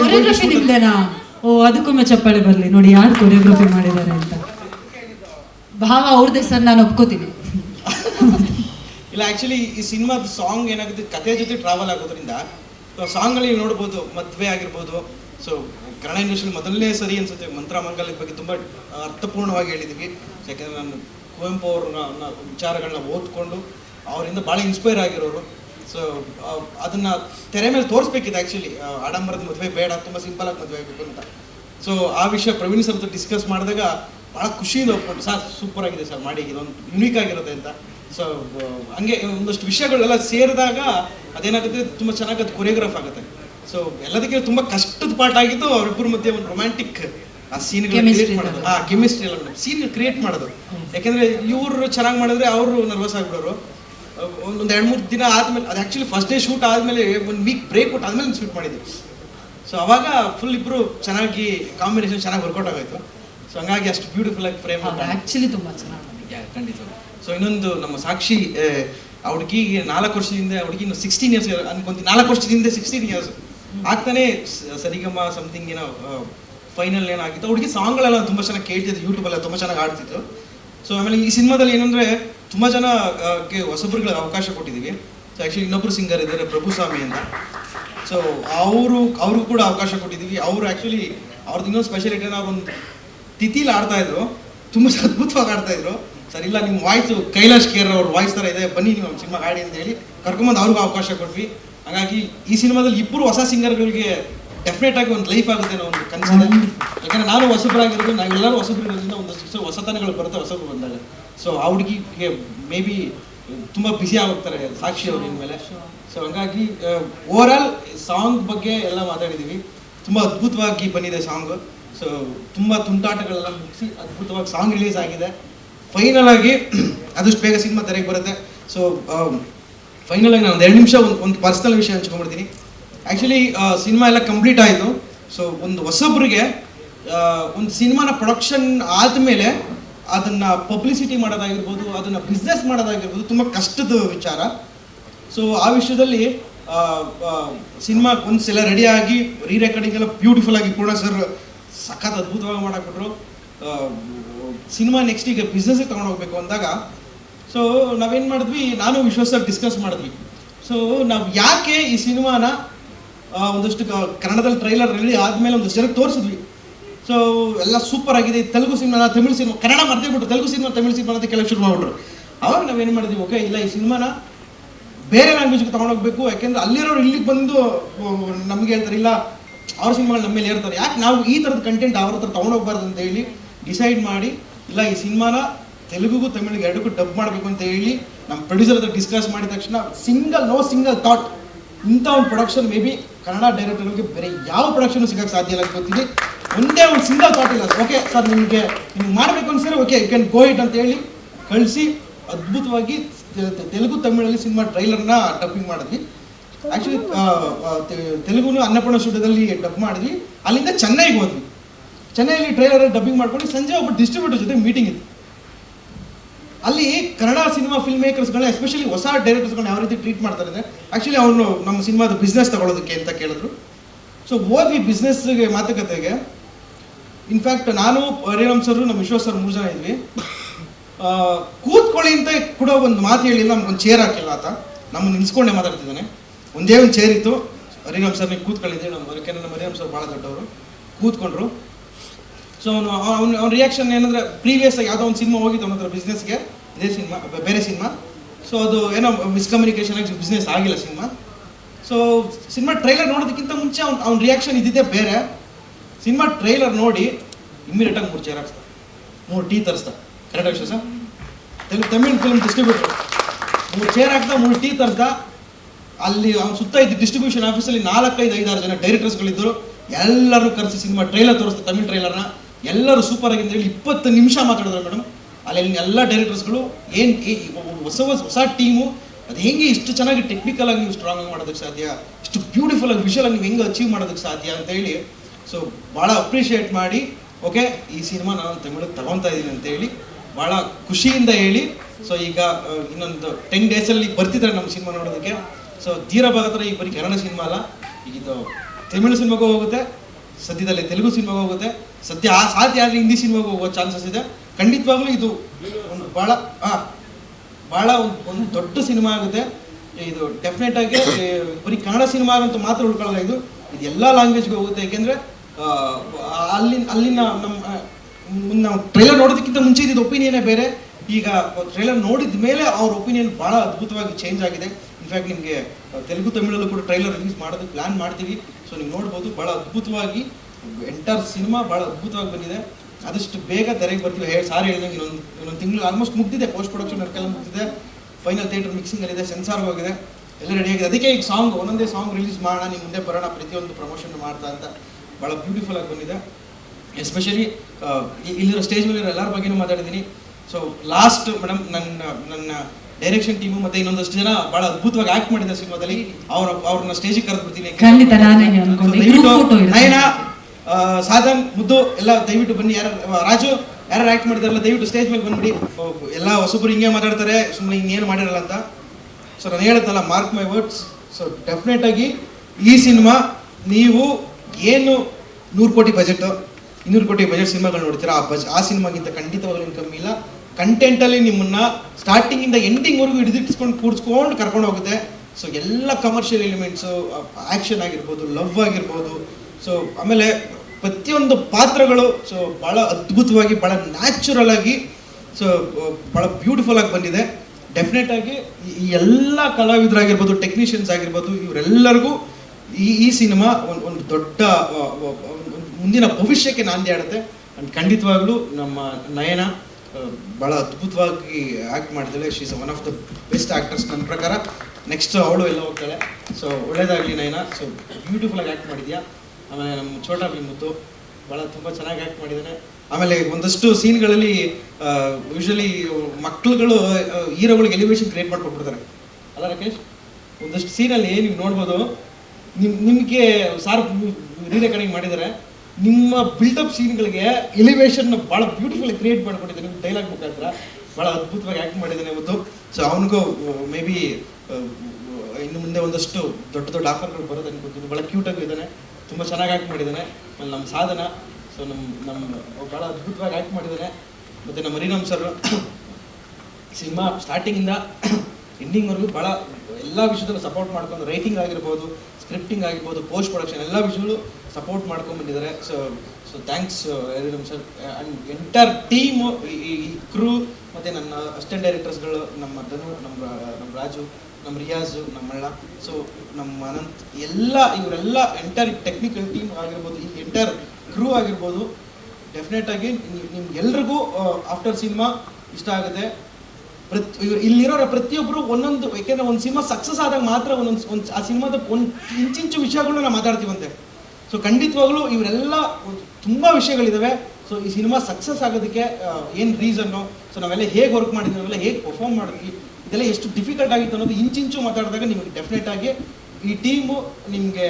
ಓ ಅದಕ್ಕೊಮ್ಮೆ ಚಪ್ಪಾಳೆ ಬರಲಿ. ನೋಡಿ ಯಾರು ಕೊರಿಯೋಗ್ರಫಿ ಮಾಡಿದ್ದಾರೆ ಅಂತ. ಭಾವ ಅವ್ರದ್ದೇ ಸರ್ ನಾನು ಒಪ್ಕೋತೀನಿ. ಇಲ್ಲ ಆ್ಯಕ್ಚುಲಿ ಈ ಸಿನಿಮಾದ ಸಾಂಗ್ ಏನಾಗುತ್ತೆ ಕಥೆ ಜೊತೆ ಟ್ರಾವೆಲ್ ಆಗೋದ್ರಿಂದ ಸಾಂಗ್ಗಳಲ್ಲಿ ನೋಡ್ಬೋದು ಮದುವೆ ಆಗಿರ್ಬೋದು. ಸೊ ಕನ್ನಡ ಇಂಡಸ್ಟ್ರಿ ಮೊದಲನೇ ಸರಿ ಅನ್ಸುತ್ತೆ ಮಂತ್ರ ಮಂಗಲದ ಬಗ್ಗೆ ತುಂಬ ಅರ್ಥಪೂರ್ಣವಾಗಿ ಹೇಳಿದ್ವಿ. ಯಾಕೆಂದ್ರೆ ನಾನು ಕುವೆಂಪು ಅವ್ರನ್ನ ವಿಚಾರಗಳನ್ನ ಓದ್ಕೊಂಡು ಅವರಿಂದ ಭಾಳ ಇನ್ಸ್ಪೈರ್ ಆಗಿರೋರು. ಸೊ ಅದನ್ನ ತೆರೆ ಮೇಲೆ ತೋರಿಸ್ಬೇಕಿದೆ ಆ್ಯಕ್ಚುಲಿ ಆಡಂಬರದ ಮದುವೆ ಬೇಡ, ತುಂಬ ಸಿಂಪಲ್ ಆಗಿ ಮದುವೆ ಆಗಬೇಕು ಅಂತ. ಸೊ ಆ ವಿಷಯ ಪ್ರವೀಣ್ ಸರ್ ಹತ್ರ ಡಿಸ್ಕಸ್ ಮಾಡಿದಾಗ ಭಾಳ ಖುಷಿಯಿಂದ ಒಪ್ಕೊಂಡು ಸರ್ ಸೂಪರ್ ಆಗಿದೆ ಸರ್, ಮಾಡಿ ಇದೊಂದು ಯುನೀಕ್ ಆಗಿರುತ್ತೆ ಅಂತ. ಸೊ ಹಂಗೆ ಒಂದಷ್ಟು ವಿಷಯಗಳೆಲ್ಲ ಸೇರಿದಾಗ ಅದೇನಾಗುತ್ತೆ, ತುಂಬ ಚೆನ್ನಾಗಿ ಅದು ಕೊರಿಯೋಗ್ರಾಫ್ ಆಗುತ್ತೆ. ಸೊ ಎಲ್ಲದಕ್ಕೆ ತುಂಬ ಕಷ್ಟದ ಪಾಠ ಆಗಿದ್ದು ಅವರಿಬ್ಬರ ಮಧ್ಯೆ ಒಂದು ರೊಮ್ಯಾಂಟಿಕ್ ಆ ಸೀನ್ಗಳು ಕ್ರಿಯೇಟ್ ಮಾಡೋದು. ಆ ಕೆಮಿಸ್ಟ್ರಿ ಎಲ್ಲ ಮೇಡಮ್ ಸೀನ್ ಕ್ರಿಯೇಟ್ ಮಾಡೋದು. ಯಾಕೆಂದ್ರೆ ಇವರು ಚೆನ್ನಾಗಿ ಮಾಡಿದ್ರೆ ಅವರು ನರ್ವಸ್ ಆಗ್ಬಿಡೋರು. ಒಂದು ಎರಡ್ ಮೂರು ದಿನ ಆದ್ಮೇಲೆ ಅದು ಆ್ಯಕ್ಚುಲಿ ಫಸ್ಟ್ ಡೇ ಶೂಟ್ ಆದಮೇಲೆ ಒಂದು ವೀಕ್ ಬ್ರೇಕ್ ಕೊಟ್ಟು ಆದ್ಮೇಲೆ ಶೂಟ್ ಮಾಡಿದ್ವಿ ಸೊ ಅವಾಗ ಫುಲ್ ಇಬ್ಬರು ಚೆನ್ನಾಗಿ ಕಾಂಬಿನೇಷನ್ ಚೆನ್ನಾಗಿ ವರ್ಕೌಟ್ ಆಗೋಯ್ತು. ಸೊ ಹಂಗಾಗಿ ಅಷ್ಟು ಬ್ಯೂಟಿಫುಲ್ ಆಗಿ ಫ್ರೇಮ್ ಆಕ್ಚುಲಿ ತುಂಬಾ ಚೆನ್ನಾಗಿ ಖಂಡಿತ. ಸೊ ಇನ್ನೊಂದು ನಮ್ಮ ಸಾಕ್ಷಿ ಆ ಹುಡುಗಿಗೆ ನಾಲ್ಕು ವರ್ಷದಿಂದ ಹುಡುಗಿ ಸಿಕ್ಸ್ಟೀನ್ ಇಯರ್ಸ್ ಅನ್ಕೊಂತೀನಿ. ನಾಲ್ಕು ವರ್ಷದಿಂದ ಸಿಕ್ಸ್ಟೀನ್ ಇಯರ್ಸ್ ಆಗ್ತಾನೆ ಸರಿಗಮ್ಮ ಸರಿಗಮ ಸಮಥಿಂಗ್ ಏನೋ ಫೈನಲ್ ಏನಾಗಿತ್ತು ಹುಡುಗಿ ಸಾಂಗ್ಗಳೆಲ್ಲ ತುಂಬ ಚೆನ್ನಾಗಿ ಕೇಳ್ತಿದ್ದು ಯೂಟ್ಯೂಬೆಲ್ಲ ತುಂಬ ಚೆನ್ನಾಗಿ ಆಡ್ತಿತ್ತು ಸೊ ಆಮೇಲೆ ಈ ಸಿನಿಮಾದಲ್ಲಿ ಏನಂದ್ರೆ ತುಂಬ ಜನ ಆ, ಗೆ ಹೊಸಬ್ರಿಗೆ ಅವಕಾಶ ಕೊಟ್ಟಿದ್ದೀವಿ ಸೊ ಆ್ಯಕ್ಚುಲಿ ಇನ್ನೊಬ್ರು ಸಿಂಗರ್ ಇದ್ದಾರೆ ಪ್ರಭು ಸ್ವಾಮಿ ಅಂತ. ಸೊ ಅವರು ಅವ್ರಿಗೂ ಕೂಡ ಅವಕಾಶ ಕೊಟ್ಟಿದ್ದೀವಿ ಅವರು ಆ್ಯಕ್ಚುಲಿ ಅವ್ರದ್ದು ಇನ್ನೊಂದು ಸ್ಪೆಷಾಲಿಟಿ ಅವ್ರು ಒಂದು ತಿಥಿಲಿ ಆಡ್ತಾ ಇದ್ರು. ತುಂಬ ಅದ್ಭುತವಾಗಿ ಆಡ್ತಾ ಇದ್ರು. ಸರ್ ಇಲ್ಲ ನಿಮ್ಮ ವಾಯ್ಸು ಕೈಲಾಶ್ ಕೇರ್ ಅವ್ರ ವಾಯ್ಸ್ ಥರ ಇದೆ. ಬನ್ನಿ ನೀವು ನಮ್ಮ ಸಿನಿಮಾ ಆಡಿ ಅಂತ ಹೇಳಿ ಕರ್ಕೊಂಬಂದು ಅವ್ರಿಗೂ ಅವಕಾಶ ಕೊಟ್ವಿ. ಹಾಗಾಗಿ ಈ ಸಿನಿಮಾದಲ್ಲಿ ಇಬ್ಬರು ಹೊಸ ಸಿಂಗರ್ಗಳಿಗೆ ಡೆಫಿನೆಟ್ ಆಗಿ ಒಂದು ಲೈಫ್ ಆಗುತ್ತೆ ಅನ್ನೋ ಒಂದು ಕನಸಿದೆ ಯಾಕಂದ್ರೆ ನಾನು ಹೊಸಬರಾಗಿರೋದು ನಾವೆಲ್ಲರೂ ಹೊಸಬರಿರೋದ್ರಿಂದ ಒಂದಷ್ಟು ಹೊಸ ಹೊಸತನಗಳು ಬರುತ್ತೆ ಹೊಸಬ್ರು ಬಂದಾಗ. ಸೊ ಆ ಹುಡುಗಿಗೆ ಮೇ ಬಿ ತುಂಬ ಬಿಸಿ ಆಗೋಗ್ತಾರೆ ಸಾಕ್ಷಿ ಅವ್ರ ಇನ್ಮೇಲೆ. ಸೊ ಹಂಗಾಗಿ ಓವರ್ ಆಲ್ ಸಾಂಗ್ ಬಗ್ಗೆ ಎಲ್ಲ ಮಾತಾಡಿದ್ದೀವಿ ತುಂಬ ಅದ್ಭುತವಾಗಿ ಬಂದಿದೆ ಸಾಂಗ್ ಸೊ ತುಂಬ ತುಂಟಾಟಗಳೆಲ್ಲ ಮುಗಿಸಿ ಅದ್ಭುತವಾಗಿ ಸಾಂಗ್ ರಿಲೀಸ್ ಆಗಿದೆ. ಫೈನಲ್ ಆಗಿ ಅದಷ್ಟು ಬೇಗ ಸಿನಿಮಾ ತೆರೆಗೆ ಬರುತ್ತೆ. ಸೊ ಫೈನಲ್ ಆಗಿ ನಾನು ಒಂದು ಎರಡು ನಿಮಿಷ ಒಂದು ಒಂದು ಪರ್ಸನಲ್ ವಿಷಯ ಹಂಚ್ಕೊಂಡ್ಬಿಡ್ತೀನಿ. ಆ್ಯಕ್ಚುಲಿ ಸಿನಿಮಾ ಎಲ್ಲ ಕಂಪ್ಲೀಟ್ ಆಯಿತು. ಸೊ ಒಂದು ಹೊಸಬ್ರಿಗೆ ಒಂದು ಸಿನಿಮಾನ ಪ್ರೊಡಕ್ಷನ್ ಆದಮೇಲೆ ಅದನ್ನು ಪಬ್ಲಿಸಿಟಿ ಮಾಡೋದಾಗಿರ್ಬೋದು, ಅದನ್ನು ಬಿಸ್ನೆಸ್ ಮಾಡೋದಾಗಿರ್ಬೋದು ತುಂಬ ಕಷ್ಟದ ವಿಚಾರ. ಸೊ ಆ ವಿಷಯದಲ್ಲಿ ಸಿನಿಮಾ ಒಂದು ಸಲ ರೆಡಿಯಾಗಿ ರೀ ರೆಕಾರ್ಡಿಂಗ್ ಎಲ್ಲ ಬ್ಯೂಟಿಫುಲ್ ಆಗಿ ಪೂರ್ಣ ಸರ್, ಸಖತ್ ಅದ್ಭುತವಾಗಿ ಮಾಡಾಕ್ಬಿಟ್ರು. ಸಿನಿಮಾ ನೆಕ್ಸ್ಟ್ ಈಗ ಬಿಸ್ನೆಸ್ಗೆ ತೊಗೊಂಡು ಹೋಗ್ಬೇಕು ಅಂದಾಗ ಸೊ ನಾವೇನು ಮಾಡಿದ್ವಿ, ನಾನು ವಿಶ್ವಾಸ ಡಿಸ್ಕಸ್ ಮಾಡಿದ್ವಿ. ಸೊ ನಾವು ಯಾಕೆ ಈ ಸಿನಿಮಾನ ಒಂದಷ್ಟು ಕನ್ನಡದಲ್ಲಿ ಟ್ರೈಲರ್ ರೆಡಿ ಆದಮೇಲೆ ಒಂದಷ್ಟು ಜನಕ್ಕೆ ತೋರಿಸಿದ್ವಿ. ಸೊ ಎಲ್ಲ ಸೂಪರ್ ಆಗಿದೆ. ತೆಲುಗು ಸಿನಿಮಾ, ತಮಿಳು ಸಿನಿಮಾ, ಕನ್ನಡ ಮರ್ತೇ ಬಿಟ್ಟು ತೆಲುಗು ಸಿನಿಮಾ, ತಮಿಳು ಸಿನಿಮಾ ಅಂತ ಕೆಲವು ಶುರು ಮಾಡ್ಬಿಟ್ರು. ಅವಾಗ ನಾವೇನು ಮಾಡಿದ್ವಿ? ಓಕೆ ಇಲ್ಲ, ಈ ಸಿನಿಮಾನ ಬೇರೆ ಲ್ಯಾಂಗ್ವೇಜ್ಗೆ ತೊಗೊಂಡೋಗ್ಬೇಕು ಯಾಕೆಂದ್ರೆ ಅಲ್ಲಿರೋರು ಇಲ್ಲಿಗೆ ಬಂದು ನಮಗೆ ಹೇಳ್ತಾರೆ, ಇಲ್ಲ, ಅವ್ರ ಸಿನಿಮಾಗಳು ನಮ್ಮ ಮೇಲೆ ಹೇಳ್ತಾರೆ ಯಾಕೆ ನಾವು ಈ ಥರದ ಕಂಟೆಂಟ್ ಅವ್ರ ಹತ್ರ ತೊಗೊಂಡೋಗ್ಬಾರ್ದು ಅಂತ ಹೇಳಿ ಡಿಸೈಡ್ ಮಾಡಿ, ಇಲ್ಲ, ಈ ಸಿನಿಮಾನ ತೆಲುಗುಗೂ ತಮಿಳಿಗೆ ಎರಡಕ್ಕೂ ಡಬ್ ಮಾಡಬೇಕು ಅಂತ ಹೇಳಿ ನಮ್ಮ ಪ್ರೊಡ್ಯೂಸರ್ ಹತ್ರ ಡಿಸ್ಕಸ್ ಮಾಡಿದ ತಕ್ಷಣ ಸಿಂಗಲ್ ನೋ ಸಿಂಗಲ್ ಥಾಟ್ ಇಂಥ ಒಂದು ಪ್ರೊಡಕ್ಷನ್ ಮೇ ಬಿ ಕನ್ನಡ ಡೈರೆಕ್ಟರ್ಗೆ ಬೇರೆ ಯಾವ ಪ್ರೊಡಕ್ಷನ್ ಸಿಗಕ್ಕೆ ಸಾಧ್ಯ ಇಲ್ಲ ಅಂತ ಗೊತ್ತಿದೆ. ಒಂದೇ ಒಂದು ಸಿಂಗಲ್ ಥಾಟ್ ಇಲ್ಲ. ಓಕೆ ಸರ್ ನಿಮಗೆ ನಿಮ್ಗೆ ಮಾಡಬೇಕು ಅನ್ಸಿದ್ರೆ okay you can go it ಅಂತ ಹೇಳಿ ಕಳಿಸಿ. ಅದ್ಭುತವಾಗಿ ತೆಲುಗು, ತಮಿಳಲ್ಲಿ ಸಿನಿಮಾ ಟ್ರೈಲರ್ನ ಡಬ್ಬಿಂಗ್ ಮಾಡಿದ್ವಿ. ಆ್ಯಕ್ಚುಲಿ ತೆಲುಗುನು ಅನ್ನಪೂರ್ಣ ಸ್ಟುಡಿಯೋದಲ್ಲಿ ಡಬ್ ಮಾಡಿದ್ವಿ. ಅಲ್ಲಿಂದ ಚೆನ್ನೈಗೆ ಹೋದ್ವಿ. ಚೆನ್ನೈಯಲ್ಲಿ ಟ್ರೈಲರ್ ಡಬ್ಬಿಂಗ್ ಮಾಡ್ಕೊಂಡು ಸಂಜೆ ಒಬ್ಬ ಡಿಸ್ಟ್ರಿಬ್ಯೂಟರ್ ಜೊತೆ ಮೀಟಿಂಗ್ ಇತ್ತು. ಅಲ್ಲಿ ಕನ್ನಡ ಸಿನಿಮಾ ಫಿಲ್ಮ್ ಮೇಕರ್ಸ್ಗಳನ್ನ ಎಸ್ಪೆಷಲಿ ಹೊಸ ಡೈರೆಕ್ಟರ್ಸ್ಗಳನ್ನ ಯಾವ ರೀತಿ ಟ್ರೀಟ್ ಮಾಡ್ತಾರೆ ಅಂದರೆ ಆ್ಯಕ್ಚುಲಿ ಅವನು ನಮ್ಮ ಸಿನಿಮಾದ ಬಿಸ್ನೆಸ್ ತಗೊಳ್ಳೋದಕ್ಕೆ ಅಂತ ಕೇಳಿದ್ರು. ಸೊ ಹೋದ್ವಿ ಬಿಸ್ನೆಸ್ಗೆ ಮಾತುಕತೆಗೆ. ಇನ್ಫ್ಯಾಕ್ಟ್ ನಾನು ಹರಿರಾಮ್ ಸರ್ ನಮ್ಮ ವಿಶ್ವ ಸರ್ ಮೂರು ಜನ ಇದ್ವಿ. ಕೂತ್ಕೊಳ್ಳಿ ಅಂತ ಕೂಡ ಒಂದು ಮಾತು ಹೇಳಿಲ್ಲ, ನಮ್ಗೊಂದು ಚೇರ್ ಹಾಕಿಲ್ಲ ಆತ. ನಮ್ಮನ್ನು ನಿಲ್ಸ್ಕೊಂಡೆ ಮಾತಾಡ್ತಿದ್ದಾನೆ. ಒಂದೇ ಒಂದು ಚೇರ್ ಇತ್ತು. ಹರಿರಾಮ್ ಸರ್ ನೀವು ಕೂತ್ಕೊಳ್ಳಿದ್ದೆ ನಮ್ಮ ನಮ್ಮ ಹರಿರಾಮ್ ಸರ್ ಭಾಳ ದೊಡ್ಡವರು. ಕೂತ್ಕೊಂಡ್ರು. ಸೊ ಅವನು ಅವ್ನ ಅವ್ನ ರಿಯಾಕ್ಷನ್ ಏನಂದ್ರೆ ಪ್ರೀವಿಯಸ್ ಆಗಿ ಯಾವುದೋ ಒಂದು ಸಿನಿಮಾ ಹೋಗಿತ್ತು ಅವನ ಹತ್ರ ಬಿಸ್ನೆಸ್ಗೆ ಇದೇ ಸಿನಿಮಾ ಬೇರೆ ಸಿನಿಮಾ. ಸೊ ಅದು ಏನೋ ಮಿಸ್ಕಮ್ಯುನಿಕೇಶನ್ ಆಗಿ ಬಿಸ್ನೆಸ್ ಆಗಿಲ್ಲ ಸಿನಿಮಾ. ಸೊ ಸಿನಿಮಾ ಟ್ರೈಲರ್ ನೋಡೋದಕ್ಕಿಂತ ಮುಂಚೆ ಅವ್ನು ಅವ್ನ ರಿಯಾಕ್ಷನ್ ಇದ್ದಿದ್ದೇ ಬೇರೆ. ಸಿನಿಮಾ ಟ್ರೈಲರ್ ನೋಡಿ ಇಮ್ಮಿಡಿಯೇಟಾಗಿ ಮೂರು ಚೇರ್ ಹಾಕ್ಸ್ತಾರೆ ಮೂರು ಟೀ ತರಿಸ್ತಾ ಕರೆಕ್ಟ್ ವಿಷಯ ಸರ್? ತಮಿಳ್ ಫಿಲ್ಮ್ ಡಿಸ್ಟ್ರಿಬ್ಯೂಟರ್ ಮೂರು ಚೇರ್ ಹಾಕ್ತಾ ಮೂರು ಟೀ ತರಿಸ್ದ. ಅಲ್ಲಿ ಅವ್ನ ಸುತ್ತ ಇದ್ದ ಡಿಸ್ಟ್ರಿಬ್ಯೂಷನ್ ಆಫೀಸಲ್ಲಿ ನಾಲ್ಕೈದು, ಐದಾರು ಜನ ಡೈರೆಕ್ಟರ್ಸ್ಗಳಿದ್ದರು ಎಲ್ಲರೂ ಕರೆಸಿ ಸಿನಿಮಾ ಟ್ರೈಲರ್ ತೋರಿಸ್ತಾರೆ ತಮಿಳ್ ಟ್ರೈಲರ್ನ ಎಲ್ಲರೂ ಸೂಪರ್ ಆಗಿ ಅಂತ ಹೇಳಿ ಇಪ್ಪತ್ತು ನಿಮಿಷ ಮಾತಾಡಿದ್ರು ಮೇಡಮ್ ಅಲ್ಲಿ ಎಲ್ಲ ಡೈರೆಕ್ಟರ್ಸ್ಗಳು ಏನು ಹೊಸ ಹೊಸ ಹೊಸ ಟೀಮು ಅದು ಹೆಂಗೆ ಇಷ್ಟು ಚೆನ್ನಾಗಿ ಟೆಕ್ನಿಕಲ್ ಆಗಿ ನೀವು ಸ್ಟ್ರಾಂಗ್ ಆಗಿ ಮಾಡೋದಕ್ಕೆ ಸಾಧ್ಯ? ಇಷ್ಟು ಬ್ಯೂಟಿಫುಲ್ ಆಗಿ ವಿಷುವಲ್ ಆಗಿ ನೀವು ಹೆಂಗೆ ಅಚೀವ್ ಮಾಡೋದಕ್ಕೆ ಸಾಧ್ಯ ಅಂತ ಹೇಳಿ ಸೊ ಭಾಳ ಅಪ್ರಿಷಿಯೇಟ್ ಮಾಡಿ ಓಕೆ ಈ ಸಿನಿಮಾ ನಾನು ತಮಿಳು ತಗೊತಾ ಇದ್ದೀನಿ ಅಂತ ಹೇಳಿ, ಭಾಳ ಖುಷಿಯಿಂದ ಹೇಳಿ ಸೊ ಈಗ ಇನ್ನೊಂದು ಟೆನ್ ಡೇಸಲ್ಲಿ ಬರ್ತಿದ್ದಾರೆ ನಮ್ಮ ಸಿನಿಮಾ ನೋಡೋದಕ್ಕೆ. ಸೊ ಧೀರ ಭಾಗತ್ರ ಈಗ ಬರೀ ಕನ್ನಡ ಸಿನಿಮಾ ಅಲ್ಲ, ಈಗ ಇದು ತಮಿಳು ಸಿನಿಮಾಗೂ ಹೋಗುತ್ತೆ. ಸದ್ಯದಲ್ಲಿ ತೆಲುಗು ಸಿನಿಮಾಗೆ ಹೋಗುತ್ತೆ. ಸದ್ಯ ಆ ಸಾಧ್ಯ ಆದರೆ ಹಿಂದಿ ಸಿನಿಮಾಗೆ ಹೋಗೋ ಚಾನ್ಸಸ್ ಇದೆ. ಖಂಡಿತವಾಗ್ಲೂ ಇದು ಒಂದು ಭಾಳ ಹಾಂ ಭಾಳ ಒಂದು ದೊಡ್ಡ ಸಿನಿಮಾ ಆಗುತ್ತೆ. ಇದು ಡೆಫಿನೆಟ್ ಆಗಿ ಬರೀ ಕನ್ನಡ ಸಿನಿಮಾ ಅಂತ ಮಾತ್ರ ಉಳ್ಕೊಳ್ಳಲ್ಲ ಇದು. ಇದು ಎಲ್ಲ ಲ್ಯಾಂಗ್ವೇಜ್ಗೆ ಹೋಗುತ್ತೆ. ಯಾಕೆಂದ್ರೆ ಅಲ್ಲಿನ ಅಲ್ಲಿನ ನಮ್ಮ ನಾವು ಟ್ರೈಲರ್ ನೋಡೋದಕ್ಕಿಂತ ಮುಂಚೆ ಇದ್ದಿದ್ದು ಒಪಿನಿಯನೇ ಬೇರೆ. ಈಗ ಟ್ರೈಲರ್ ನೋಡಿದ ಮೇಲೆ ಅವ್ರ ಒಪಿನಿಯನ್ ಭಾಳ ಅದ್ಭುತವಾಗಿ ಚೇಂಜ್ ಆಗಿದೆ. ಇನ್ಫ್ಯಾಕ್ಟ್ ನಿಮಗೆ ತೆಲುಗು, ತಮಿಳಲ್ಲೂ ಕೂಡ ಟ್ರೈಲರ್ ರಿಲೀಸ್ ಮಾಡೋದಕ್ಕೆ ಪ್ಲಾನ್ ಮಾಡ್ತೀವಿ. ಸೊ ನೀವು ನೋಡ್ಬೋದು ಭಾಳ ಅದ್ಭುತವಾಗಿ ಎಂಟರ್ ಸಿನಿಮಾ ಭಾಳ ಅದ್ಭುತವಾಗಿ ಬಂದಿದೆ. ಆದಷ್ಟು ಬೇಗ ತೆರೆಗೆ ಬರ್ತೀವಿ. ಹೇಳಿ ಸಾರಿ ಹೇಳಿದಂಗೆ ಇನ್ನೊಂದು ಇನ್ನೊಂದು ತಿಂಗಳು ಆಲ್ಮೋಸ್ಟ್ ಮುಗ್ದಿದೆ. ಪೋಸ್ಟ್ ಪ್ರೊಡಕ್ಷನ್ ವರ್ಕೆಲ್ಲ ಮುಗ್ದಿದೆ. ಫೈನಲ್ ಥಿಯೇಟರ್ ಮಿಕ್ಸಿಂಗ್ ಅಲ್ಲಿದೆ. ಸೆನ್ಸಾರ್ ಹೋಗಿದೆ. ಎಲ್ಲ ರೆಡಿ ಆಗಿದೆ. ಅದಕ್ಕೆ ಈಗ ಸಾಂಗ್ ಒಂದೊಂದೇ ಸಾಂಗ್ ರಿಲೀಸ್ ಮಾಡೋಣ. ನೀವು ಮುಂದೆ ಬರೋಣ. ಪ್ರತಿಯೊಂದು ಪ್ರಮೋಷನ್ ಮಾಡ್ತಾ ಅಂತ ಭಾಳ ಬ್ಯೂಟಿಫುಲ್ ಆಗಿ ಬಂದಿದೆ. ಎಸ್ಪೆಷಲಿ ಇಲ್ಲಿರೋ ಸ್ಟೇಜ್ ಮೇಲೆ ಎಲ್ಲರ ಬಗ್ಗೆನೂ ಮಾತಾಡಿದ್ದೀನಿ. ಸೊ ಲಾಸ್ಟ್ ಮೇಡಮ್ ನನ್ನ ನನ್ನ ಡೈರೆಕ್ಷನ್ ಟೀಮು ಮತ್ತೆ ಇನ್ನೊಂದಷ್ಟು ಜನ ಬಹಳ ಅದ್ಭುತವಾಗಿ ಆಕ್ಟ್ ಮಾಡಿದ ಸಿನಿಮಾದಲ್ಲಿ. ಅವ್ರ ಅವ್ರನ್ನ ಸ್ಟೇಜಿಗೆ photo ಇರುತ್ತೆ. ನಯನ ಸಾಧನ್ ಮುದ್ದು ಎಲ್ಲ ದಯವಿಟ್ಟು ಬನ್ನಿ. ಯಾರು ರಾಜು ಯಾರು ಆಕ್ಟ್ ಮಾಡಿದಾರಲ್ಲ ದಯವಿಟ್ಟು ಸ್ಟೇಜ್ ಮೇಲೆ ಬಂದ್ಬಿಡಿ. ಎಲ್ಲ ಹೊಸಬ್ರು ಹಿಂಗೆ ಮಾತಾಡ್ತಾರೆ. ಸುಮ್ಮನೆ ಇನ್ನೇನು ಮಾಡಿರಲ್ಲ ಅಂತ. ಸೊ ನಾನು ಹೇಳುತ್ತಲ್ಲ mark my words so definite ಆಗಿ ಈ ಸಿನಿಮಾ ನೀವು ಏನು ನೂರು ಕೋಟಿ ಬಜೆಟ್ ಇನ್ನೂರು ಕೋಟಿ ಬಜೆಟ್ ಸಿನಿಮಾಗಳು ನೋಡ್ತೀರಾ ಆ ಬಜ್ ಆ ಸಿನಿಮಾಗಿಂತ ಖಂಡಿತವಾಗ್ಲೂ ಕಮ್ಮಿ ಇಲ್ಲ. ಕಂಟೆಂಟಲ್ಲಿ ನಿಮ್ಮನ್ನ ಸ್ಟಾರ್ಟಿಂಗಿಂದ ಎಂಡಿಂಗ್ವರೆಗೂ ಹಿಡಿದಿಟ್ಸ್ಕೊಂಡು ಕೂಡಿಸ್ಕೊಂಡು ಕರ್ಕೊಂಡು ಹೋಗುತ್ತೆ. ಸೊ ಎಲ್ಲ ಕಮರ್ಷಿಯಲ್ ಎಲಿಮೆಂಟ್ಸು ಆ್ಯಕ್ಷನ್ ಆಗಿರ್ಬೋದು ಲವ್ ಆಗಿರ್ಬೋದು ಸೊ ಆಮೇಲೆ ಪ್ರತಿಯೊಂದು ಪಾತ್ರಗಳು ಸೊ ಭಾಳ ಅದ್ಭುತವಾಗಿ ಭಾಳ ನ್ಯಾಚುರಲ್ ಆಗಿ ಸೊ ಭಾಳ ಬ್ಯೂಟಿಫುಲ್ ಆಗಿ ಬಂದಿದೆ. ಡೆಫಿನೆಟ್ ಆಗಿ ಈ- ಎಲ್ಲ ಕಲಾವಿದರಾಗಿರ್ಬೋದು ಟೆಕ್ನಿಷಿಯನ್ಸ್ ಆಗಿರ್ಬೋದು, ಇವರೆಲ್ಲರಿಗೂ ಈ ಈ ಸಿನಿಮಾ ಒಂದು ಒಂದು ದೊಡ್ಡ ಮುಂದಿನ ಭವಿಷ್ಯಕ್ಕೆ ನಾಂದಿ ಆಡುತ್ತೆ. ಖಂಡಿತವಾಗ್ಲೂ ನಮ್ಮ ನಯನ ಭಾಳ ಅದ್ಭುತವಾಗಿ ಆ್ಯಕ್ಟ್ ಮಾಡಿದ್ದಾಳೆ. She's one of the best actors ನನ್ನ ಪ್ರಕಾರ. ನೆಕ್ಸ್ಟ್ ಅವಳು ಎಲ್ಲ ಹೋಗ್ತಾಳೆ. ಸೊ ಒಳ್ಳೇದಾಗಲಿ ನೈನಾ. ಸೊ ಬ್ಯೂಟಿಫುಲ್ಲಾಗಿ ಆ್ಯಕ್ಟ್ ಮಾಡಿದ್ಯಾ? ಆಮೇಲೆ ನಮ್ಮ ಛೋಟಾ ಮುತ್ತು ಭಾಳ ತುಂಬ ಚೆನ್ನಾಗಿ ಆ್ಯಕ್ಟ್ ಮಾಡಿದ್ದಾನೆ. ಆಮೇಲೆ ಒಂದಷ್ಟು ಸೀನ್ಗಳಲ್ಲಿ ಯೂಶಲಿ ಮಕ್ಕಳುಗಳು ಹೀರೋಗಳಿಗೆ ಎಲಿವೇಶನ್ ಕ್ರಿಯೇಟ್ ಮಾಡ್ಕೊಟ್ಬಿಡ್ತಾರೆ. ಅಲ್ಲ ರಾಕೇಶ್? ಒಂದಷ್ಟು ಸೀನಲ್ಲಿ ನೀವು ನೋಡ್ಬೋದು, ನಿಮ್, ನಿಮಗೆ ಸಾರ್ ರೀ ರೆಕಾರ್ಡಿಂಗ್ ಮಾಡಿದ್ದಾರೆ. ನಿಮ್ಮ ಬಿಲ್ಡಪ್ ಸೀನ್ಗಳಿಗೆ ಎಲಿವೇಶನ್ ಭಾಳ ಬ್ಯೂಟಿಫುಲ್ ಕ್ರಿಯೇಟ್ ಮಾಡ್ಕೊಟ್ಟಿದ್ದಾರೆ ನಿಮ್ಮ ಡೈಲಾಗ್ ಮುಖಾಂತರ. ಭಾಳ ಅದ್ಭುತವಾಗಿ ಆ್ಯಕ್ಟ್ ಮಾಡಿದ್ದಾನೆ ಇವತ್ತು ಸೊ ಅವನಿಗೂ ಮೇ ಬಿ ಇನ್ನು ಮುಂದೆ ಒಂದಷ್ಟು ದೊಡ್ಡ ದೊಡ್ಡ ಆಫರ್ಗಳು ಬರೋದು ಅನ್ಕೋತೀನಿ. ಭಾಳ ಕ್ಯೂಟಾಗಿ ಇದ್ದಾನೆ. ತುಂಬ ಚೆನ್ನಾಗಿ ಆ್ಯಕ್ಟ್ ಮಾಡಿದ್ದಾನೆ. ನಮ್ಮ ಸಾಧನ ಸೊ ನಮ್ಮ ನಮ್ಮ ಭಾಳ ಅದ್ಭುತವಾಗಿ ಆ್ಯಕ್ಟ್ ಮಾಡಿದ್ದಾನೆ. ಮತ್ತು ನಮ್ಮ ಹರಿನಾಮ್ ಸರ್ ಸಿನಿಮಾ ಸ್ಟಾರ್ಟಿಂಗಿಂದ ಎಂಡಿಂಗ್ವರೆಗೂ ಭಾಳ ಎಲ್ಲ ವಿಷಯದಲ್ಲೂ ಸಪೋರ್ಟ್ ಮಾಡ್ಕೊಂಡು ರೈಟಿಂಗ್ ಆಗಿರ್ಬೋದು ಸ್ಕ್ರಿಪ್ಟಿಂಗ್ ಆಗಿರ್ಬೋದು ಪೋಸ್ಟ್ ಪ್ರೊಡಕ್ಷನ್ ಎಲ್ಲ ವಿಷಯಗಳು ಸಪೋರ್ಟ್ ಮಾಡ್ಕೊಂಡು ಬಂದಿದ್ದಾರೆ ಸೊ ಸೊ ಥ್ಯಾಂಕ್ಸ್ ಎರಡು ಸರ್ ಆ್ಯಂಡ್ ಎಂಟರ್ ಟೀಮು ಈ ಕ್ರೂ ಮತ್ತು ನನ್ನ ಅಸ್ಟೆಂಟ್ ಡೈರೆಕ್ಟರ್ಸ್ಗಳು ನಮ್ಮ ಧನು ನಮ್ಮ ನಮ್ಮ ರಾಜು ನಮ್ಮ ರಿಯಾಜು ನಮ್ಮಳ್ಳ ಸೊ ನಮ್ಮ ಅನಂತ್, ಎಲ್ಲ, ಇವರೆಲ್ಲ ಎಂಟರ್ ಟೆಕ್ನಿಕಲ್ ಟೀಮ್ ಆಗಿರ್ಬೋದು, ಈ ಎಂಟರ್ ಕ್ರೂ ಆಗಿರ್ಬೋದು ಡೆಫಿನೆಟ್ ಆಗಿ ನಿಮ್ಗೆಲ್ರಿಗೂ ಆಫ್ಟರ್ ಸಿನಿಮಾ ಇಷ್ಟ ಆಗುತ್ತೆ. ಪ್ರತಿ ಇಲ್ಲಿರೋ ಪ್ರತಿಯೊಬ್ಬರು ಒಂದೊಂದು, ಯಾಕೆಂದ್ರೆ ಒಂದು ಸಿನಿಮಾ ಸಕ್ಸಸ್ ಆದಾಗ ಮಾತ್ರ ಒಂದೊಂದು, ಒಂದು, ಆ ಸಿನಿಮಾದ ಒಂದು ಇಂಚಿಂಚು ವಿಷಯಗಳನ್ನ ನಾವು ಮಾತಾಡ್ತೀವಂತೆ. ಸೊ ಖಂಡಿತವಾಗ್ಲೂ ಇವರೆಲ್ಲ ತುಂಬ ವಿಷಯಗಳಿದ್ದಾವೆ ಸೊ ಈ ಸಿನಿಮಾ ಸಕ್ಸಸ್ ಆಗೋದಕ್ಕೆ ಏನು ರೀಸನ್ನು ಸೊ ನಾವೆಲ್ಲ ಹೇಗೆ ವರ್ಕ್ ಮಾಡಿದ್ವಿ, ನಾವೆಲ್ಲ ಹೇಗೆ ಪರ್ಫಾರ್ಮ್ ಮಾಡಿದ್ವಿ? ಇದೆಲ್ಲ ಎಷ್ಟು ಡಿಫಿಕಲ್ಟ್ ಆಗಿತ್ತು ಅನ್ನೋದು ಇಂಚಿಂಚು ಮಾತಾಡಿದಾಗ ನಿಮಗೆ ಡೆಫಿನೆಟ್ ಆಗಿ ಈ ಟೀಮು ನಿಮಗೆ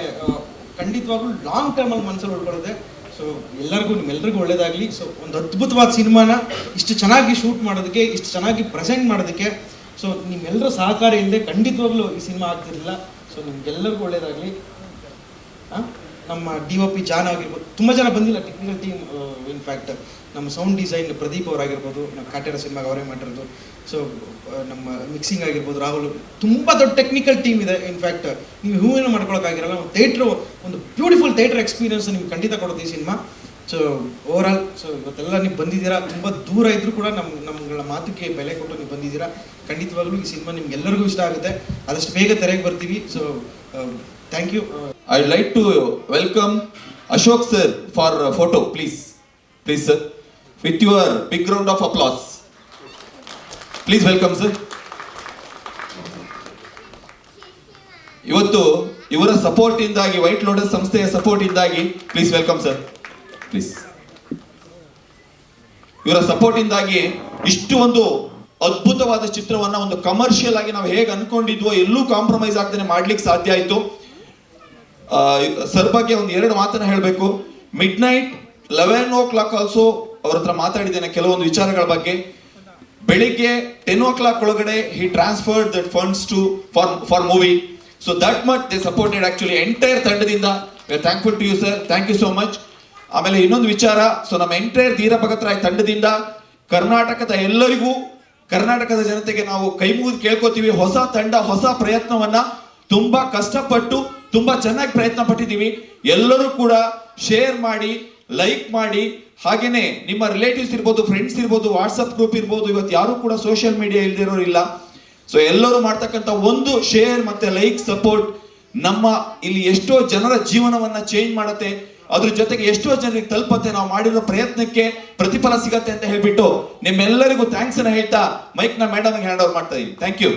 ಖಂಡಿತವಾಗ್ಲೂ ಲಾಂಗ್ ಟರ್ಮಲ್ಲಿ ಮನಸ್ಸಲ್ಲಿ ಉಳ್ಕೊಳ್ಳುತ್ತೆ. ಸೊ ಎಲ್ಲರಿಗೂ ನಿಮ್ಮೆಲ್ಲರಿಗೂ ಒಳ್ಳೇದಾಗಲಿ. ಸೊ ಒಂದು ಅದ್ಭುತವಾದ ಸಿನಿಮಾನ ಇಷ್ಟು ಚೆನ್ನಾಗಿ ಶೂಟ್ ಮಾಡೋದಕ್ಕೆ, ಇಷ್ಟು ಚೆನ್ನಾಗಿ ಪ್ರೆಸೆಂಟ್ ಮಾಡೋದಕ್ಕೆ ಸೊ ನಿಮ್ಮೆಲ್ಲರ ಸಹಕಾರ ಇಲ್ಲದೆ ಖಂಡಿತವಾಗ್ಲೂ ಈ ಸಿನಿಮಾ ಆಗ್ತಿರಲಿಲ್ಲ. ಸೊ ನಿಮ್ಗೆಲ್ಲರಿಗೂ ಒಳ್ಳೇದಾಗಲಿ. ನಮ್ಮ ಡಿ ಒ ಪಿ ಜಾನ್ ಆಗಿರ್ಬೋದು, ತುಂಬ ಜನ ಬಂದಿಲ್ಲ ಟೆಕ್ನಿಕಲ್ ಟೀಮ್ ಇನ್ಫ್ಯಾಕ್ಟ್ ನಮ್ಮ ಸೌಂಡ್ ಡಿಸೈನ್ ಪ್ರದೀಪ್ ಅವರಾಗಿರ್ಬೋದು, ನಮ್ಮ ಕಾಟೇರ ಸಿನಿಮಾಗೆ ಅವರೇ ಮಾಡಿರೋದು. ಸೊ ನಮ್ಮ ಮಿಕ್ಸಿಂಗ್ ಆಗಿರ್ಬೋದು ರಾಹುಲ್ ತುಂಬ ದೊಡ್ಡ ಟೆಕ್ನಿಕಲ್ ಟೀಮ್ ಇದೆ ಇನ್ಫ್ಯಾಕ್ಟ್ ನೀವು ಹೂವೇನು ಮಾಡ್ಕೊಳಕ್ಕಾಗಿರಲ್ಲ, ಒಂದು ಥೇಟ್ರ್ ಒಂದು ಬ್ಯೂಟಿಫುಲ್ ಥೇಟ್ರ್ ಎಕ್ಸ್ಪೀರಿಯನ್ಸ್ ನಿಮ್ಗೆ ಖಂಡಿತ ಕೊಡೋದು ಈ cinema so overall so ಇವತ್ತೆಲ್ಲ ನೀವು ಬಂದಿದ್ದೀರಾ, ತುಂಬ ದೂರ ಇದ್ದರೂ ಕೂಡ ನಮ್ಮ ನಮ್ಮಗಳ ಮಾತುಗೆ ಬೆಲೆ ಕೊಟ್ಟು ನೀವು ಬಂದಿದ್ದೀರಾ, ಖಂಡಿತವಾಗ್ಲೂ ಈ ಸಿನಿಮಾ ನಿಮ್ಗೆಲ್ಲರಿಗೂ ಇಷ್ಟ ಆಗುತ್ತೆ. ಆದಷ್ಟು ಬೇಗ ತೆರೆಗೆ ಬರ್ತೀವಿ. So thank you Like to welcome Ashok sir for a photo, please. Please, sir. With your big round of applause. Please welcome, sir. ಇವತ್ತು ಇವರ ಸಪೋರ್ಟ್ ಇಂದಾಗಿ ವೈಟ್ ಲೋಟಸ್ ಸಂಸ್ಥೆಯ ಸಪೋರ್ಟ್ ಇಂದಾಗಿ ಪ್ಲೀಸ್ ವೆಲ್ಕಮ್ ಸರ್ ಪ್ಲೀಸ್ ಇವರ support ಇಂದಾಗಿ ಇಷ್ಟು ಒಂದು ಅದ್ಭುತವಾದ ಚಿತ್ರವನ್ನ ಒಂದು ಕಮರ್ಷಿಯಲ್ ಆಗಿ ನಾವು ಹೇಗೆ ಅನ್ಕೊಂಡಿದ್ವೋ ಎಲ್ಲೂ ಕಾಂಪ್ರಮೈಸ್ ಆಗ್ತಾನೆ ಮಾಡ್ಲಿಕ್ಕೆ ಸಾಧ್ಯ ಆಯ್ತು ಸರ್ ಬಗ್ಗೆ ಒಂದು ಎರಡು ಮಾತನ್ನ ಹೇಳಬೇಕು. Midnight eleven o'clock also ಅವ್ರ ಹತ್ರ ಮಾತಾಡಿದ್ದೇನೆ ಕೆಲವೊಂದು ವಿಚಾರಗಳ ಬಗ್ಗೆ. ಬೆಳಿಗ್ಗೆ ಟೆನ್ ಓ ಕ್ಲಾಕ್ ಒಳಗಡೆ he transferred that funds to for for movie so that much they supported actually entire ತಂಡದಿಂದ. Thankful to you sir thank you so much ಆಮೇಲೆ ಇನ್ನೊಂದು ವಿಚಾರ ಸೊ ನಮ್ಮ ಎಂಟೈರ್ ಧೀರ ಭಗತ್ರಾಯ್ ತಂಡದಿಂದ ಕರ್ನಾಟಕದ ಎಲ್ಲರಿಗೂ, ಕರ್ನಾಟಕದ ಜನತೆಗೆ ನಾವು ಕೈ ಮುಗಿದು ಕೇಳ್ಕೊತೀವಿ, ಹೊಸ ತಂಡ, ಹೊಸ ಪ್ರಯತ್ನವನ್ನ ತುಂಬಾ ಕಷ್ಟಪಟ್ಟು ತುಂಬಾ ಚೆನ್ನಾಗಿ ಪ್ರಯತ್ನ ಪಟ್ಟಿದ್ದೀವಿ. ಎಲ್ಲರೂ ಕೂಡ ಶೇರ್ ಮಾಡಿ ಲೈಕ್ ಮಾಡಿ. ಹಾಗೇನೆ ನಿಮ್ಮ ರಿಲೇಟಿವ್ಸ್ ಇರ್ಬೋದು ಫ್ರೆಂಡ್ಸ್ ಇರ್ಬೋದು ವಾಟ್ಸಪ್ ಗ್ರೂಪ್ ಇರ್ಬೋದು, ಇವತ್ತು ಯಾರು ಕೂಡ ಸೋಷಿಯಲ್ ಮೀಡಿಯಾ ಇಲ್ದಿರೋರು ಇಲ್ಲ. ಸೊ ಎಲ್ಲರೂ ಮಾಡ್ತಕ್ಕಂಥ ಒಂದು ಶೇರ್ ಮತ್ತೆ ಲೈಕ್ ಸಪೋರ್ಟ್ ನಮ್ಮ ಇಲ್ಲಿ ಎಷ್ಟೋ ಜನರ ಜೀವನವನ್ನ ಚೇಂಜ್ ಮಾಡುತ್ತೆ. ಅದ್ರ ಜೊತೆಗೆ ಎಷ್ಟೋ ಜನರಿಗೆ ತಲುಪತ್ತೆ. ನಾವು ಮಾಡಿರೋ ಪ್ರಯತ್ನಕ್ಕೆ ಪ್ರತಿಫಲ ಸಿಗತ್ತೆ ಅಂತ ಹೇಳ್ಬಿಟ್ಟು ನಿಮ್ಮೆಲ್ಲರಿಗೂ ಥ್ಯಾಂಕ್ಸ್ ಅನ್ನ ಹೇಳ್ತಾ ಮೈಕ್ನ ಮೇಡಮ್ ಹ್ಯಾಂಡ್ ಓವರ್ ಮಾಡ್ತಾ ಇದ್ದೀನಿ ಥ್ಯಾಂಕ್ ಯು